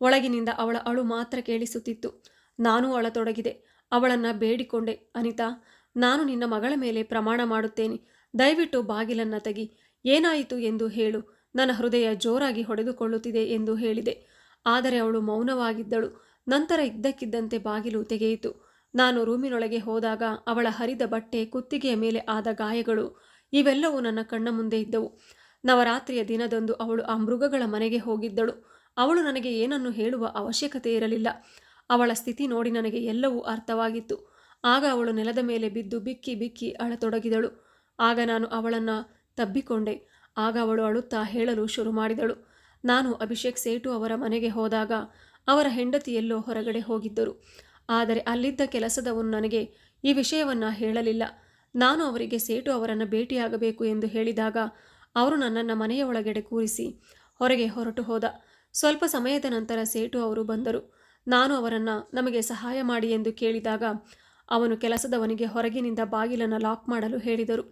ಒಳಗಿನಿಂದ ಅವಳ ಅಳು ಮಾತ್ರ ಕೇಳಿಸುತ್ತಿತ್ತು. ನಾನು ಅಳತೊಡಗಿದೆ. ಅವಳನ್ನ ಬೇಡಿಕೊಂಡೆ. ಅನಿತಾ, ನಾನು ನಿನ್ನ ಮಗಳ ಮೇಲೆ ಪ್ರಮಾಣ ಮಾಡುತ್ತೇನೆ. ದಯವಿಟ್ಟು ಬಾಗಿಲನ್ನು ತೆಗಿ. ಏನಾಯಿತು ಎಂದು ಹೇಳು. ನನ್ನ ಹೃದಯ ಜೋರಾಗಿ ಹೊಡೆದುಕೊಳ್ಳುತ್ತಿದೆ ಎಂದು ಹೇಳಿದೆ. ಆದರೆ ಅವಳು ಮೌನವಾಗಿದ್ದಳು. ನಂತರ ಇದ್ದಕ್ಕಿದ್ದಂತೆ ಬಾಗಿಲು ತೆಗೆಯಿತು. ನಾನು ರೂಮಿನೊಳಗೆ ಹೋದಾಗ ಅವಳ ಹರಿದ ಬಟ್ಟೆ ಕುತ್ತಿಗೆಯ ಮೇಲೆ ಆದ ಗಾಯಗಳು, ಇವೆಲ್ಲವೂ ನನ್ನ ಕಣ್ಣ ಮುಂದೆ ಇದ್ದವು. ನವರಾತ್ರಿಯ ದಿನದಂದು ಅವಳು ಆ ಮೃಗಗಳ ಮನೆಗೆ ಹೋಗಿದ್ದಳು. ಅವಳು ನನಗೆ ಏನನ್ನು ಹೇಳುವ ಅವಶ್ಯಕತೆ ಇರಲಿಲ್ಲ. ಅವಳ ಸ್ಥಿತಿ ನೋಡಿ ನನಗೆ ಎಲ್ಲವೂ ಅರ್ಥವಾಗಿತ್ತು. ಆಗ ಅವಳು ನೆಲದ ಮೇಲೆ ಬಿದ್ದು ಬಿಕ್ಕಿ ಬಿಕ್ಕಿ ಅಳತೊಡಗಿದಳು. ಆಗ ನಾನು ಅವಳನ್ನು ತಬ್ಬಿಕೊಂಡೆ. ಆಗ ಅವಳು ಅಳುತ್ತಾ ಹೇಳಲು ಶುರು ಮಾಡಿದಳು. ನಾನು ಅಭಿಷೇಕ್ ಸೇಟು ಅವರ ಮನೆಗೆ ಹೋದಾಗ ಅವರ ಹೆಂಡತಿಯೆಲ್ಲೋ ಹೊರಗಡೆ ಹೋಗಿದ್ದರು. ಆದರೆ ಅಲ್ಲಿದ್ದ ಕೆಲಸದವನು ನನಗೆ ಈ ವಿಷಯವನ್ನು ಹೇಳಲಿಲ್ಲ. ನಾನು ಅವರಿಗೆ ಸೇಟು ಅವರನ್ನು ಭೇಟಿಯಾಗಬೇಕು ಎಂದು ಹೇಳಿದಾಗ ಅವರು ನನ್ನನ್ನು ಮನೆಯ ಒಳಗಡೆ ಕೂರಿಸಿ ಹೊರಗೆ ಹೊರಟು ಹೋದ. ಸ್ವಲ್ಪ ಸಮಯದ ನಂತರ ಸೇಟು ಅವರು ಬಂದರು. ನಾನು ಅವರನ್ನು ನಮಗೆ ಸಹಾಯ ಮಾಡಿ ಎಂದು ಕೇಳಿದಾಗ ಅವನು ಕೆಲಸದವನಿಗೆ ಹೊರಗಿನಿಂದ ಬಾಗಿಲನ್ನು ಲಾಕ್ ಮಾಡಲು ಹೇಳಿದರು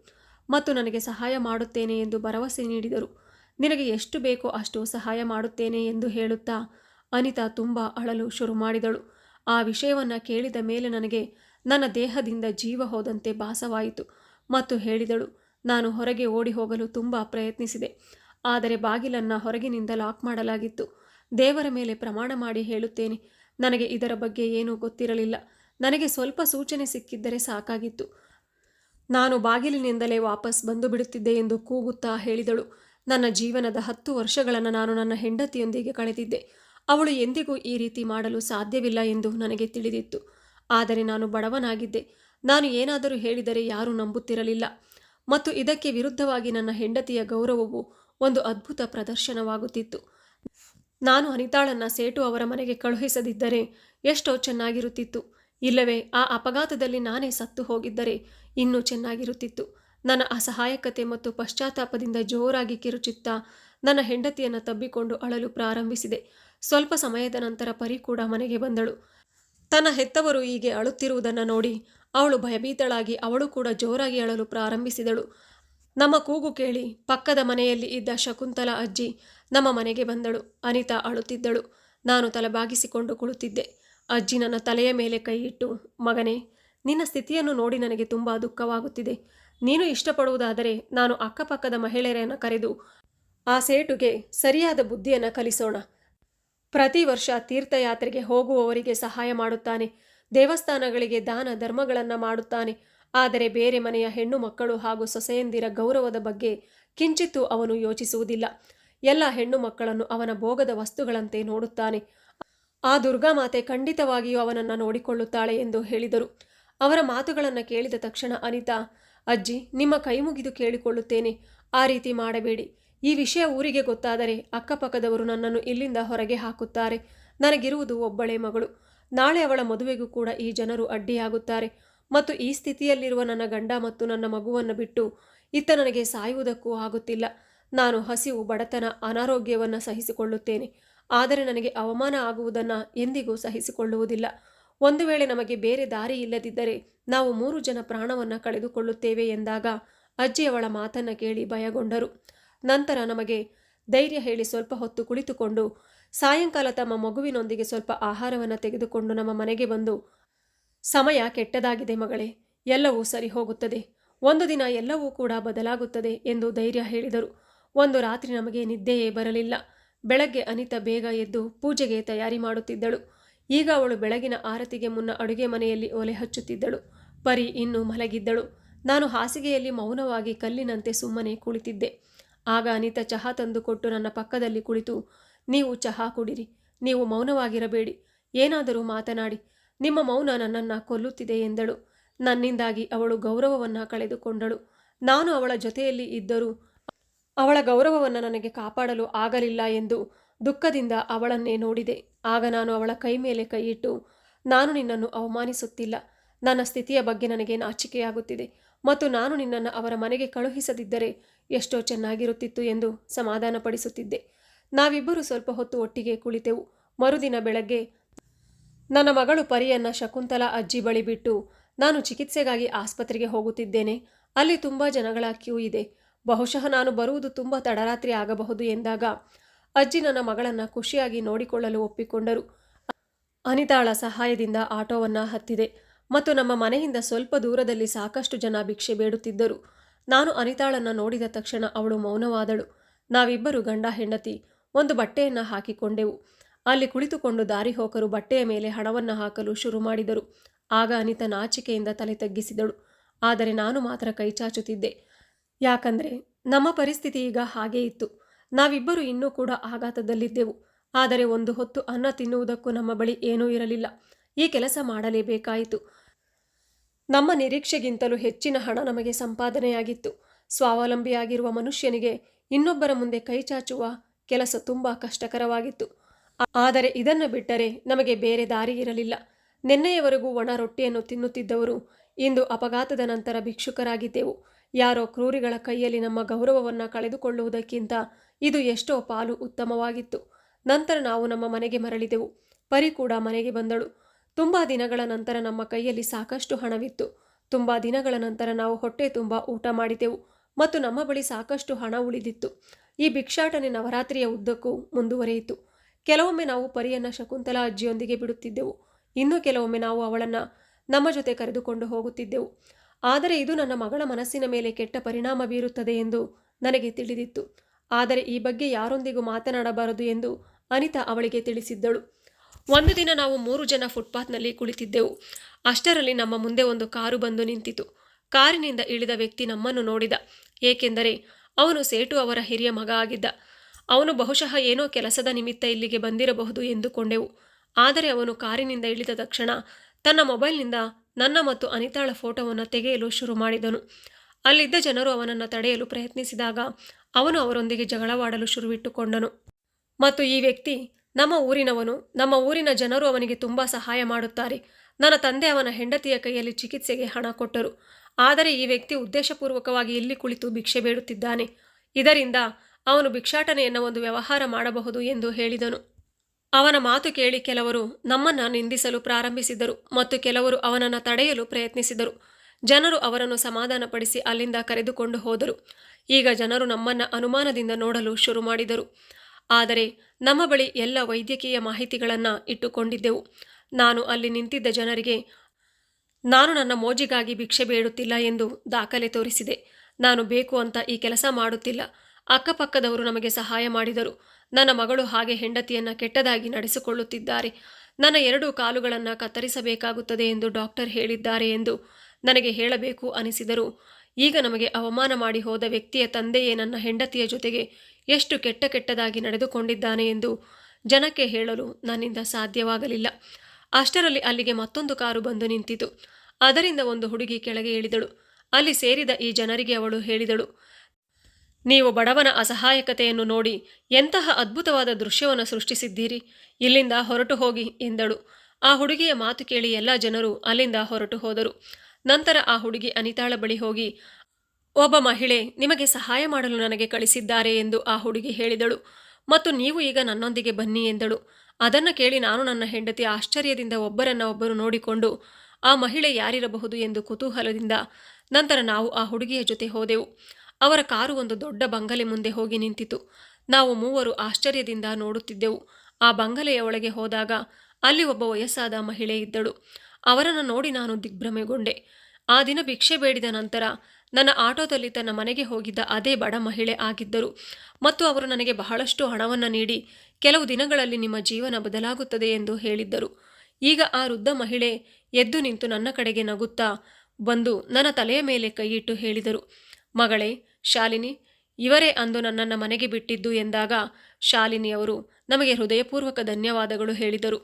ಮತ್ತು ನನಗೆ ಸಹಾಯ ಮಾಡುತ್ತೇನೆ ಎಂದು ಭರವಸೆ ನೀಡಿದರು. ನಿನಗೆ ಎಷ್ಟು ಬೇಕೋ ಅಷ್ಟು ಸಹಾಯ ಮಾಡುತ್ತೇನೆ ಎಂದು ಹೇಳುತ್ತಾ ಅನಿತಾ ತುಂಬ ಅಳಲು ಶುರು ಮಾಡಿದಳು. ಆ ವಿಷಯವನ್ನು ಕೇಳಿದ ಮೇಲೆ ನನಗೆ ನನ್ನ ದೇಹದಿಂದ ಜೀವ ಹೋದಂತೆ ಭಾಸವಾಯಿತು ಮತ್ತು ಹೇಳಿದಳು, ನಾನು ಹೊರಗೆ ಓಡಿ ಹೋಗಲು ತುಂಬ ಪ್ರಯತ್ನಿಸಿದೆ, ಆದರೆ ಬಾಗಿಲನ್ನು ಹೊರಗಿನಿಂದ ಲಾಕ್ ಮಾಡಲಾಗಿತ್ತು. ದೇವರ ಮೇಲೆ ಪ್ರಮಾಣ ಮಾಡಿ ಹೇಳುತ್ತೇನೆ, ನನಗೆ ಇದರ ಬಗ್ಗೆ ಏನೂ ಗೊತ್ತಿರಲಿಲ್ಲ. ನನಗೆ ಸ್ವಲ್ಪ ಸೂಚನೆ ಸಿಕ್ಕಿದ್ದರೆ ಸಾಕಾಗಿತ್ತು. ನಾನು ಬಾಗಿಲಿನಿಂದಲೇ ವಾಪಸ್ ಬಂದು ಬಿಡುತ್ತಿದ್ದೆ ಎಂದು ಕೂಗುತ್ತಾ ಹೇಳಿದಳು. ನನ್ನ ಜೀವನದ ಹತ್ತು ವರ್ಷಗಳನ್ನು ನಾನು ನನ್ನ ಹೆಂಡತಿಯೊಂದಿಗೆ ಕಳೆದಿದ್ದೆ. ಅವಳು ಎಂದಿಗೂ ಈ ರೀತಿ ಮಾಡಲು ಸಾಧ್ಯವಿಲ್ಲ ಎಂದು ನನಗೆ ತಿಳಿದಿತ್ತು. ಆದರೆ ನಾನು ಬಡವನಾಗಿದ್ದೆ. ನಾನು ಏನಾದರೂ ಹೇಳಿದರೆ ಯಾರೂ ನಂಬುತ್ತಿರಲಿಲ್ಲ. ಮತ್ತು ಇದಕ್ಕೆ ವಿರುದ್ಧವಾಗಿ ನನ್ನ ಹೆಂಡತಿಯ ಗೌರವವು ಒಂದು ಅದ್ಭುತ ಪ್ರದರ್ಶನವಾಗುತ್ತಿತ್ತು. ನಾನು ಅನಿತಾಳನ್ನ ಸೇಟು ಅವರ ಮನೆಗೆ ಕಳುಹಿಸದಿದ್ದರೆ ಎಷ್ಟೋ ಚೆನ್ನಾಗಿರುತ್ತಿತ್ತು. ಇಲ್ಲವೇ, ಆ ಅಪಘಾತದಲ್ಲಿ ನಾನೇ ಸತ್ತು ಹೋಗಿದ್ದರೆ ಇನ್ನೂ ಚೆನ್ನಾಗಿರುತ್ತಿತ್ತು. ನನ್ನ ಅಸಹಾಯಕತೆ ಮತ್ತು ಪಶ್ಚಾತ್ತಾಪದಿಂದ ಜೋರಾಗಿ ಕಿರುಚಿತ್ತ ನನ್ನ ಹೆಂಡತಿಯನ್ನು ತಬ್ಬಿಕೊಂಡು ಅಳಲು ಪ್ರಾರಂಭಿಸಿದೆ. ಸ್ವಲ್ಪ ಸಮಯದ ನಂತರ ಪರಿ ಕೂಡ ಮನೆಗೆ ಬಂದಳು. ತನ್ನ ಹೆತ್ತವರು ಹೀಗೆ ಅಳುತ್ತಿರುವುದನ್ನು ನೋಡಿ ಅವಳು ಭಯಭೀತಳಾಗಿ ಅವಳು ಕೂಡ ಜೋರಾಗಿ ಅಳಲು ಪ್ರಾರಂಭಿಸಿದಳು. ನಮ್ಮ ಕೂಗು ಕೇಳಿ ಪಕ್ಕದ ಮನೆಯಲ್ಲಿ ಇದ್ದ ಶಕುಂತಲ ಅಜ್ಜಿ ನಮ್ಮ ಮನೆಗೆ ಬಂದಳು. ಅನಿತಾ ಅಳುತ್ತಿದ್ದಳು. ನಾನು ತಲೆಬಾಗಿಸಿಕೊಂಡು ಕುಳಿತಿದ್ದೆ. ಅಜ್ಜಿ ನನ್ನ ತಲೆಯ ಮೇಲೆ ಕೈಯಿಟ್ಟು ಮಗನೇ, ನಿನ್ನ ಸ್ಥಿತಿಯನ್ನು ನೋಡಿ ನನಗೆ ತುಂಬ ದುಃಖವಾಗುತ್ತಿದೆ. ನೀನು ಇಷ್ಟಪಡುವುದಾದರೆ ನಾನು ಅಕ್ಕಪಕ್ಕದ ಮಹಿಳೆಯರನ್ನು ಕರೆದು ಆ ಸೇಟುಗೆ ಸರಿಯಾದ ಬುದ್ಧಿಯನ್ನು ಕಲಿಸೋಣ. ಪ್ರತಿ ವರ್ಷ ತೀರ್ಥಯಾತ್ರೆಗೆ ಹೋಗುವವರಿಗೆ ಸಹಾಯ ಮಾಡುತ್ತಾನೆ. ದೇವಸ್ಥಾನಗಳಿಗೆ ದಾನ ಧರ್ಮಗಳನ್ನು ಮಾಡುತ್ತಾನೆ. ಆದರೆ ಬೇರೆ ಮನೆಯ ಹೆಣ್ಣು ಮಕ್ಕಳು ಹಾಗೂ ಸೊಸೆಯಂದಿರ ಗೌರವದ ಬಗ್ಗೆ ಕಿಂಚಿತ್ತೂ ಅವನು ಯೋಚಿಸುವುದಿಲ್ಲ. ಎಲ್ಲ ಹೆಣ್ಣು ಮಕ್ಕಳನ್ನು ಅವನ ಭೋಗದ ವಸ್ತುಗಳಂತೆ ನೋಡುತ್ತಾನೆ. ಆ ದುರ್ಗಾಮಾತೆ ಖಂಡಿತವಾಗಿಯೂ ಅವನನ್ನು ನೋಡಿಕೊಳ್ಳುತ್ತಾಳೆ ಎಂದು ಹೇಳಿದರು. ಅವರ ಮಾತುಗಳನ್ನು ಕೇಳಿದ ತಕ್ಷಣ ಅನಿತಾ ಅಜ್ಜಿ, ನಿಮ್ಮ ಕೈ ಮುಗಿದು ಕೇಳಿಕೊಳ್ಳುತ್ತೇನೆ. ಆ ರೀತಿ ಮಾಡಬೇಡಿ. ಈ ವಿಷಯ ಊರಿಗೆ ಗೊತ್ತಾದರೆ ಅಕ್ಕಪಕ್ಕದವರು ನನ್ನನ್ನು ಇಲ್ಲಿಂದ ಹೊರಗೆ ಹಾಕುತ್ತಾರೆ. ನನಗಿರುವುದು ಒಬ್ಬಳೇ ಮಗಳು. ನಾಳೆ ಅವಳ ಮದುವೆಗೂ ಕೂಡ ಈ ಜನರು ಅಡ್ಡಿಯಾಗುತ್ತಾರೆ. ಮತ್ತು ಈ ಸ್ಥಿತಿಯಲ್ಲಿರುವ ನನ್ನ ಗಂಡ ಮತ್ತು ನನ್ನ ಮಗುವನ್ನು ಬಿಟ್ಟು ಇತ್ತ ನನಗೆ ಸಾಯುವುದಕ್ಕೂ ಆಗುತ್ತಿಲ್ಲ. ನಾನು ಹಸಿವು, ಬಡತನ, ಅನಾರೋಗ್ಯವನ್ನು ಸಹಿಸಿಕೊಳ್ಳುತ್ತೇನೆ. ಆದರೆ ನನಗೆ ಅವಮಾನ ಆಗುವುದನ್ನು ಎಂದಿಗೂ ಸಹಿಸಿಕೊಳ್ಳುವುದಿಲ್ಲ. ಒಂದು ವೇಳೆ ನಮಗೆ ಬೇರೆ ದಾರಿ ಇಲ್ಲದಿದ್ದರೆ ನಾವು ಮೂರು ಜನ ಪ್ರಾಣವನ್ನು ಕಳೆದುಕೊಳ್ಳುತ್ತೇವೆ ಎಂದಾಗ ಅಜ್ಜಿ ಅವಳ ಮಾತನ್ನು ಕೇಳಿ ಭಯಗೊಂಡರು. ನಂತರ ನಮಗೆ ಧೈರ್ಯ ಹೇಳಿ ಸ್ವಲ್ಪ ಹೊತ್ತು ಕುಳಿತುಕೊಂಡು ಸಾಯಂಕಾಲ ತಮ್ಮ ಮಗುವಿನೊಂದಿಗೆ ಸ್ವಲ್ಪ ಆಹಾರವನ್ನು ತೆಗೆದುಕೊಂಡು ನಮ್ಮ ಮನೆಗೆ ಬಂದು, ಸಮಯ ಕೆಟ್ಟದಾಗಿದೆ ಮಗಳೇ, ಎಲ್ಲವೂ ಸರಿ ಹೋಗುತ್ತದೆ. ಒಂದು ದಿನ ಎಲ್ಲವೂ ಕೂಡ ಬದಲಾಗುತ್ತದೆ ಎಂದು ಧೈರ್ಯ ಹೇಳಿದರು. ಒಂದು ರಾತ್ರಿ ನಮಗೆ ನಿದ್ದೆಯೇ ಬರಲಿಲ್ಲ. ಬೆಳಗ್ಗೆ ಅನಿತ ಬೇಗ ಎದ್ದು ಪೂಜೆಗೆ ತಯಾರಿ ಮಾಡುತ್ತಿದ್ದಳು. ಈಗ ಅವಳು ಬೆಳಗಿನ ಆರತಿಗೆ ಮುನ್ನ ಅಡುಗೆ ಮನೆಯಲ್ಲಿ ಒಲೆ ಹಚ್ಚುತ್ತಿದ್ದಳು. ಪರಿ ಇನ್ನು ಮಲಗಿದ್ದಳು. ನಾನು ಹಾಸಿಗೆಯಲ್ಲಿ ಮೌನವಾಗಿ ಕಲ್ಲಿನಂತೆ ಸುಮ್ಮನೆ ಕುಳಿತಿದ್ದೆ. ಆಗ ಅನಿತ ಚಹಾ ತಂದುಕೊಟ್ಟು ನನ್ನ ಪಕ್ಕದಲ್ಲಿ ಕುಳಿತು, ನೀವು ಚಹಾ ಕುಡಿರಿ, ನೀವು ಮೌನವಾಗಿರಬೇಡಿ. ಏನಾದರೂ ಮಾತನಾಡಿ. ನಿಮ್ಮ ಮೌನ ನನ್ನನ್ನು ಕೊಲ್ಲುತ್ತಿದೆ ಎಂದಳು. ನನ್ನಿಂದಾಗಿ ಅವಳು ಗೌರವವನ್ನು ಕಳೆದುಕೊಂಡಳು. ನಾನು ಅವಳ ಜೊತೆಯಲ್ಲಿ ಇದ್ದರೂ ಅವಳ ಗೌರವವನ್ನು ನನಗೆ ಕಾಪಾಡಲು ಆಗಲಿಲ್ಲ ಎಂದು ದುಃಖದಿಂದ ಅವಳನ್ನೇ ನೋಡಿದೆ. ಆಗ ನಾನು ಅವಳ ಕೈ ಮೇಲೆ ಕೈಯಿಟ್ಟು, ನಾನು ನಿನ್ನನ್ನು ಅವಮಾನಿಸುತ್ತಿಲ್ಲ. ನನ್ನ ಸ್ಥಿತಿಯ ಬಗ್ಗೆ ನನಗೆ ನಾಚಿಕೆಯಾಗುತ್ತಿದೆ ಮತ್ತು ನಾನು ನಿನ್ನನ್ನು ಅವರ ಮನೆಗೆ ಕಳುಹಿಸದಿದ್ದರೆ ಎಷ್ಟೋ ಚೆನ್ನಾಗಿರುತ್ತಿತ್ತು ಎಂದು ಸಮಾಧಾನಪಡಿಸುತ್ತಿದ್ದೆ. ನಾವಿಬ್ಬರು ಸ್ವಲ್ಪ ಹೊತ್ತು ಒಟ್ಟಿಗೆ ಕುಳಿತೆವು. ಮರುದಿನ ಬೆಳಗ್ಗೆ ನನ್ನ ಮಗಳು ಪರಿಯನ್ನ ಶಕುಂತಲಾ ಅಜ್ಜಿ ಬಳಿ ಬಿಟ್ಟು, ನಾನು ಚಿಕಿತ್ಸೆಗಾಗಿ ಆಸ್ಪತ್ರೆಗೆ ಹೋಗುತ್ತಿದ್ದೇನೆ. ಅಲ್ಲಿ ತುಂಬ ಜನಗಳ ಕ್ಯೂ ಇದೆ. ಬಹುಶಃ ನಾನು ಬರುವುದು ತುಂಬ ತಡರಾತ್ರಿ ಆಗಬಹುದು ಎಂದಾಗ ಅಜ್ಜಿ ನನ್ನ ಮಗಳನ್ನು ಖುಷಿಯಾಗಿ ನೋಡಿಕೊಳ್ಳಲು ಒಪ್ಪಿಕೊಂಡರು. ಅನಿತಾಳ ಸಹಾಯದಿಂದ ಆಟೋವನ್ನು ಹತ್ತಿದೆ. ಮತ್ತು ನಮ್ಮ ಮನೆಯಿಂದ ಸ್ವಲ್ಪ ದೂರದಲ್ಲಿ ಸಾಕಷ್ಟು ಜನ ಭಿಕ್ಷೆ ಬೇಡುತ್ತಿದ್ದರು. ನಾನು ಅನಿತಾಳನ್ನು ನೋಡಿದ ತಕ್ಷಣ ಅವಳು ಮೌನವಾದಳು. ನಾವಿಬ್ಬರು ಗಂಡ ಹೆಂಡತಿ, ಒಂದು ಬಟ್ಟೆಯನ್ನು ಹಾಕಿಕೊಂಡೆವು. ಅಲ್ಲಿ ಕುಳಿತುಕೊಂಡು ದಾರಿ ಹೋಕರು ಬಟ್ಟೆಯ ಮೇಲೆ ಹಣವನ್ನು ಹಾಕಲು ಶುರು ಮಾಡಿದರು. ಆಗ ಅನಿತ ನಾಚಿಕೆಯಿಂದ ತಲೆ ತಗ್ಗಿಸಿದಳು. ಆದರೆ ನಾನು ಮಾತ್ರ ಕೈಚಾಚುತ್ತಿದ್ದೆ ಯಾಕಂದರೆ ನಮ್ಮ ಪರಿಸ್ಥಿತಿ ಈಗ ಹಾಗೇ ಇತ್ತು. ನಾವಿಬ್ಬರು ಇನ್ನೂ ಕೂಡ ಆಘಾತದಲ್ಲಿದ್ದೆವು. ಆದರೆ ಒಂದು ಹೊತ್ತು ಅನ್ನ ತಿನ್ನುವುದಕ್ಕೂ ನಮ್ಮ ಬಳಿ ಏನೂ ಇರಲಿಲ್ಲ. ಈ ಕೆಲಸ ಮಾಡಲೇಬೇಕಾಯಿತು. ನಮ್ಮ ನಿರೀಕ್ಷೆಗಿಂತಲೂ ಹೆಚ್ಚಿನ ಹಣ ನಮಗೆ ಸಂಪಾದನೆಯಾಗಿತ್ತು. ಸ್ವಾವಲಂಬಿಯಾಗಿರುವ ಮನುಷ್ಯನಿಗೆ ಇನ್ನೊಬ್ಬರ ಮುಂದೆ ಕೈಚಾಚುವ ಕೆಲಸ ತುಂಬ ಕಷ್ಟಕರವಾಗಿತ್ತು. ಆದರೆ ಇದನ್ನು ಬಿಟ್ಟರೆ ನಮಗೆ ಬೇರೆ ದಾರಿ ಇರಲಿಲ್ಲ. ನಿನ್ನೆಯವರೆಗೂ ಒಣ ರೊಟ್ಟಿಯನ್ನು ತಿನ್ನುತ್ತಿದ್ದವರು ಇಂದು ಅಪಘಾತದ ನಂತರ ಭಿಕ್ಷುಕರಾಗಿದ್ದೆವು. ಯಾರೋ ಕ್ರೂರಿಗಳ ಕೈಯಲ್ಲಿ ನಮ್ಮ ಗೌರವವನ್ನು ಕಳೆದುಕೊಳ್ಳುವುದಕ್ಕಿಂತ ಇದು ಎಷ್ಟೋ ಪಾಲು ಉತ್ತಮವಾಗಿತ್ತು. ನಂತರ ನಾವು ನಮ್ಮ ಮನೆಗೆ ಮರಳಿದೆವು. ಪರಿ ಕೂಡ ಮನೆಗೆ ಬಂದಳು. ತುಂಬ ದಿನಗಳ ನಂತರ ನಮ್ಮ ಕೈಯಲ್ಲಿ ಸಾಕಷ್ಟು ಹಣವಿತ್ತು. ತುಂಬ ದಿನಗಳ ನಂತರ ನಾವು ಹೊಟ್ಟೆ ತುಂಬ ಊಟ ಮಾಡಿದೆವು ಮತ್ತು ನಮ್ಮ ಬಳಿ ಸಾಕಷ್ಟು ಹಣ ಉಳಿದಿತ್ತು. ಈ ಭಿಕ್ಷಾಟನೆ ನವರಾತ್ರಿಯ ಉದ್ದಕ್ಕೂ ಮುಂದುವರೆಯಿತು. ಕೆಲವೊಮ್ಮೆ ನಾವು ಪರಿಯನ್ನು ಶಕುಂತಲಾ ಅಜ್ಜಿಯೊಂದಿಗೆ ಬಿಡುತ್ತಿದ್ದೆವು. ಇನ್ನು ಕೆಲವೊಮ್ಮೆ ನಾವು ಅವಳನ್ನು ನಮ್ಮ ಜೊತೆ ಕರೆದುಕೊಂಡು ಹೋಗುತ್ತಿದ್ದೆವು. ಆದರೆ ಇದು ನನ್ನ ಮಗಳ ಮನಸ್ಸಿನ ಮೇಲೆ ಕೆಟ್ಟ ಪರಿಣಾಮ ಬೀರುತ್ತದೆ ಎಂದು ನನಗೆ ತಿಳಿದಿತ್ತು. ಆದರೆ ಈ ಬಗ್ಗೆ ಯಾರೊಂದಿಗೂ ಮಾತನಾಡಬಾರದು ಎಂದು ಅನಿತಾ ಅವಳಿಗೆ ತಿಳಿಸಿದ್ದಳು. ಒಂದು ದಿನ ನಾವು ಮೂರು ಜನ ಫುಟ್ಪಾತ್ನಲ್ಲಿ ಕುಳಿತಿದ್ದೆವು. ಅಷ್ಟರಲ್ಲಿ ನಮ್ಮ ಮುಂದೆ ಒಂದು ಕಾರು ಬಂದು ನಿಂತಿತು. ಕಾರಿನಿಂದ ಇಳಿದ ವ್ಯಕ್ತಿ ನಮ್ಮನ್ನು ನೋಡಿದ. ಏಕೆಂದರೆ ಅವನು ಸೇಟು ಅವರ ಹಿರಿಯ ಮಗ ಆಗಿದ್ದ. ಅವನು ಬಹುಶಃ ಏನೋ ಕೆಲಸದ ನಿಮಿತ್ತ ಇಲ್ಲಿಗೆ ಬಂದಿರಬಹುದು ಎಂದುಕೊಂಡೆವು. ಆದರೆ ಅವನು ಕಾರಿನಿಂದ ಇಳಿದ ತಕ್ಷಣ ತನ್ನ ಮೊಬೈಲ್ನಿಂದ ನನ್ನ ಮತ್ತು ಅನಿತಾಳ ಫೋಟೋವನ್ನು ತೆಗೆಯಲು ಶುರು ಮಾಡಿದನು. ಅಲ್ಲಿದ್ದ ಜನರು ಅವನನ್ನು ತಡೆಯಲು ಪ್ರಯತ್ನಿಸಿದಾಗ ಅವನು ಅವರೊಂದಿಗೆ ಜಗಳವಾಡಲು ಶುರುವಿಟ್ಟುಕೊಂಡನು. ಮತ್ತು ಈ ವ್ಯಕ್ತಿ, ನಮ್ಮ ಊರಿನವನು, ನಮ್ಮ ಊರಿನ ಜನರು ಅವನಿಗೆ ತುಂಬ ಸಹಾಯ ಮಾಡುತ್ತಾರೆ. ನನ್ನ ತಂದೆ ಅವನ ಹೆಂಡತಿಯ ಕೈಯಲ್ಲಿ ಚಿಕಿತ್ಸೆಗೆ ಹಣ ಕೊಟ್ಟರು. ಆದರೆ ಈ ವ್ಯಕ್ತಿ ಉದ್ದೇಶಪೂರ್ವಕವಾಗಿ ಇಲ್ಲಿ ಕುಳಿತು ಭಿಕ್ಷೆ ಬೇಡುತ್ತಿದ್ದಾನೆ. ಇದರಿಂದ ಅವನು ಭಿಕ್ಷಾಟನೆಯನ್ನು ಒಂದು ವ್ಯವಹಾರ ಮಾಡಬಹುದು ಎಂದು ಹೇಳಿದನು. ಅವನ ಮಾತು ಕೇಳಿ ಕೆಲವರು ನಮ್ಮನ್ನು ನಿಂದಿಸಲು ಪ್ರಾರಂಭಿಸಿದರು ಮತ್ತು ಕೆಲವರು ಅವನನ್ನು ತಡೆಯಲು ಪ್ರಯತ್ನಿಸಿದರು. ಜನರು ಅವರನ್ನು ಸಮಾಧಾನಪಡಿಸಿ ಅಲ್ಲಿಂದ ಕರೆದುಕೊಂಡು ಹೋದರು. ಈಗ ಜನರು ನಮ್ಮನ್ನು ಅನುಮಾನದಿಂದ ನೋಡಲು ಶುರು ಮಾಡಿದರು. ಆದರೆ ನಮ್ಮ ಬಳಿ ಎಲ್ಲ ವೈದ್ಯಕೀಯ ಮಾಹಿತಿಗಳನ್ನು ಇಟ್ಟುಕೊಂಡಿದ್ದೆವು. ನಾನು ಅಲ್ಲಿ ನಿಂತಿದ್ದ ಜನರಿಗೆ, ನಾನು ನನ್ನ ಮೋಜಿಗಾಗಿ ಭಿಕ್ಷೆ ಬೇಡುತ್ತಿಲ್ಲ ಎಂದು ದಾಖಲೆ ತೋರಿಸಿದೆ. ನಾನು ಬೇಕು ಅಂತ ಈ ಕೆಲಸ ಮಾಡುತ್ತಿಲ್ಲ. ಅಕ್ಕಪಕ್ಕದವರು ನಮಗೆ ಸಹಾಯ ಮಾಡಿದರು. ನನ್ನ ಮಗಳು ಹಾಗೆ ಹೆಂಡತಿಯನ್ನು ಕೆಟ್ಟದಾಗಿ ನಡೆಸಿಕೊಳ್ಳುತ್ತಿದ್ದಾರೆ. ನನ್ನ ಎರಡು ಕಾಲುಗಳನ್ನು ಕತ್ತರಿಸಬೇಕಾಗುತ್ತದೆ ಎಂದು ಡಾಕ್ಟರ್ ಹೇಳಿದ್ದಾರೆ ಎಂದು ನನಗೆ ಹೇಳಬೇಕು ಅನಿಸಿದರು. ಈಗ ನಮಗೆ ಅವಮಾನ ಮಾಡಿ ಹೋದ ವ್ಯಕ್ತಿಯ ತಂದೆಯೇ ನನ್ನ ಹೆಂಡತಿಯ ಜೊತೆಗೆ ಎಷ್ಟು ಕೆಟ್ಟ ಕೆಟ್ಟದಾಗಿ ನಡೆದುಕೊಂಡಿದ್ದಾನೆ ಎಂದು ಜನಕ್ಕೆ ಹೇಳಲು ನನ್ನಿಂದ ಸಾಧ್ಯವಾಗಲಿಲ್ಲ. ಅಷ್ಟರಲ್ಲಿ ಅಲ್ಲಿಗೆ ಮತ್ತೊಂದು ಕಾರು ಬಂದು ನಿಂತಿತು. ಅದರಿಂದ ಒಂದು ಹುಡುಗಿ ಕೆಳಗೆ ಇಳಿದಳು. ಅಲ್ಲಿ ಸೇರಿದ ಈ ಜನರಿಗೆ ಅವಳು ಹೇಳಿದಳು, ನೀವು ಬಡವನ ಅಸಹಾಯಕತೆಯನ್ನು ನೋಡಿ ಎಂತಹ ಅದ್ಭುತವಾದ ದೃಶ್ಯವನ್ನು ಸೃಷ್ಟಿಸಿದ್ದೀರಿ? ಇಲ್ಲಿಂದ ಹೊರಟು ಹೋಗಿ ಎಂದಳು. ಆ ಹುಡುಗಿಯ ಮಾತು ಕೇಳಿ ಎಲ್ಲ ಜನರು ಅಲ್ಲಿಂದ ಹೊರಟು ಹೋದರು. ನಂತರ ಆ ಹುಡುಗಿ ಅನಿತಾಳ ಬಳಿ ಹೋಗಿ, ಒಬ್ಬ ಮಹಿಳೆ ನಿಮಗೆ ಸಹಾಯ ಮಾಡಲು ನನಗೆ ಕಳಿಸಿದ್ದಾರೆ ಎಂದು ಆ ಹುಡುಗಿ ಹೇಳಿದಳು. ಮತ್ತು ನೀವು ಈಗ ನನ್ನೊಂದಿಗೆ ಬನ್ನಿ ಎಂದಳು. ಅದನ್ನು ಕೇಳಿ ನಾನು ನನ್ನ ಹೆಂಡತಿ ಆಶ್ಚರ್ಯದಿಂದ ಒಬ್ಬರನ್ನ ಒಬ್ಬರು ನೋಡಿಕೊಂಡು, ಆ ಮಹಿಳೆ ಯಾರಿರಬಹುದು ಎಂದು ಕುತೂಹಲದಿಂದ ನಂತರ ನಾವು ಆ ಹುಡುಗಿಯ ಜೊತೆ ಹೋದೆವು. ಅವರ ಕಾರು ಒಂದು ದೊಡ್ಡ ಬಂಗಲೆ ಮುಂದೆ ಹೋಗಿ ನಿಂತಿತು. ನಾವು ಮೂವರು ಆಶ್ಚರ್ಯದಿಂದ ನೋಡುತ್ತಿದ್ದೆವು. ಆ ಬಂಗಲೆಯ ಒಳಗೆ ಹೋದಾಗ ಅಲ್ಲಿ ಒಬ್ಬ ವಯಸ್ಸಾದ ಮಹಿಳೆ ಇದ್ದಳು. ಅವರನ್ನು ನೋಡಿ ನಾನು ದಿಗ್ಭ್ರಮೆಗೊಂಡೆ. ಆ ದಿನ ಭಿಕ್ಷೆ ಬೇಡಿದ ನಂತರ ನನ್ನ ಆಟೋದಲ್ಲಿ ತನ್ನ ಮನೆಗೆ ಹೋಗಿದ್ದ ಅದೇ ಬಡ ಮಹಿಳೆ ಆಗಿದ್ದರು. ಮತ್ತು ಅವರು ನನಗೆ ಬಹಳಷ್ಟು ಹಣವನ್ನು ನೀಡಿ, ಕೆಲವು ದಿನಗಳಲ್ಲಿ ನಿಮ್ಮ ಜೀವನ ಬದಲಾಗುತ್ತದೆ ಎಂದು ಹೇಳಿದ್ದರು. ಈಗ ಆ ವೃದ್ಧ ಮಹಿಳೆ ಎದ್ದು ನಿಂತು ನನ್ನ ಕಡೆಗೆ ನಗುತ್ತಾ ಬಂದು ನನ್ನ ತಲೆಯ ಮೇಲೆ ಕೈಯಿಟ್ಟು ಹೇಳಿದರು, ಮಗಳೇ, ಶಾಲಿನಿ, ಇವರೇ ಅಂದು ನನ್ನನ್ನು ಮನೆಗೆ ಬಿಟ್ಟಿದ್ದು ಎಂದಾಗ ಶಾಲಿನಿಯವರು ನಮಗೆ ಹೃದಯಪೂರ್ವಕ ಧನ್ಯವಾದಗಳು ಹೇಳಿದರು.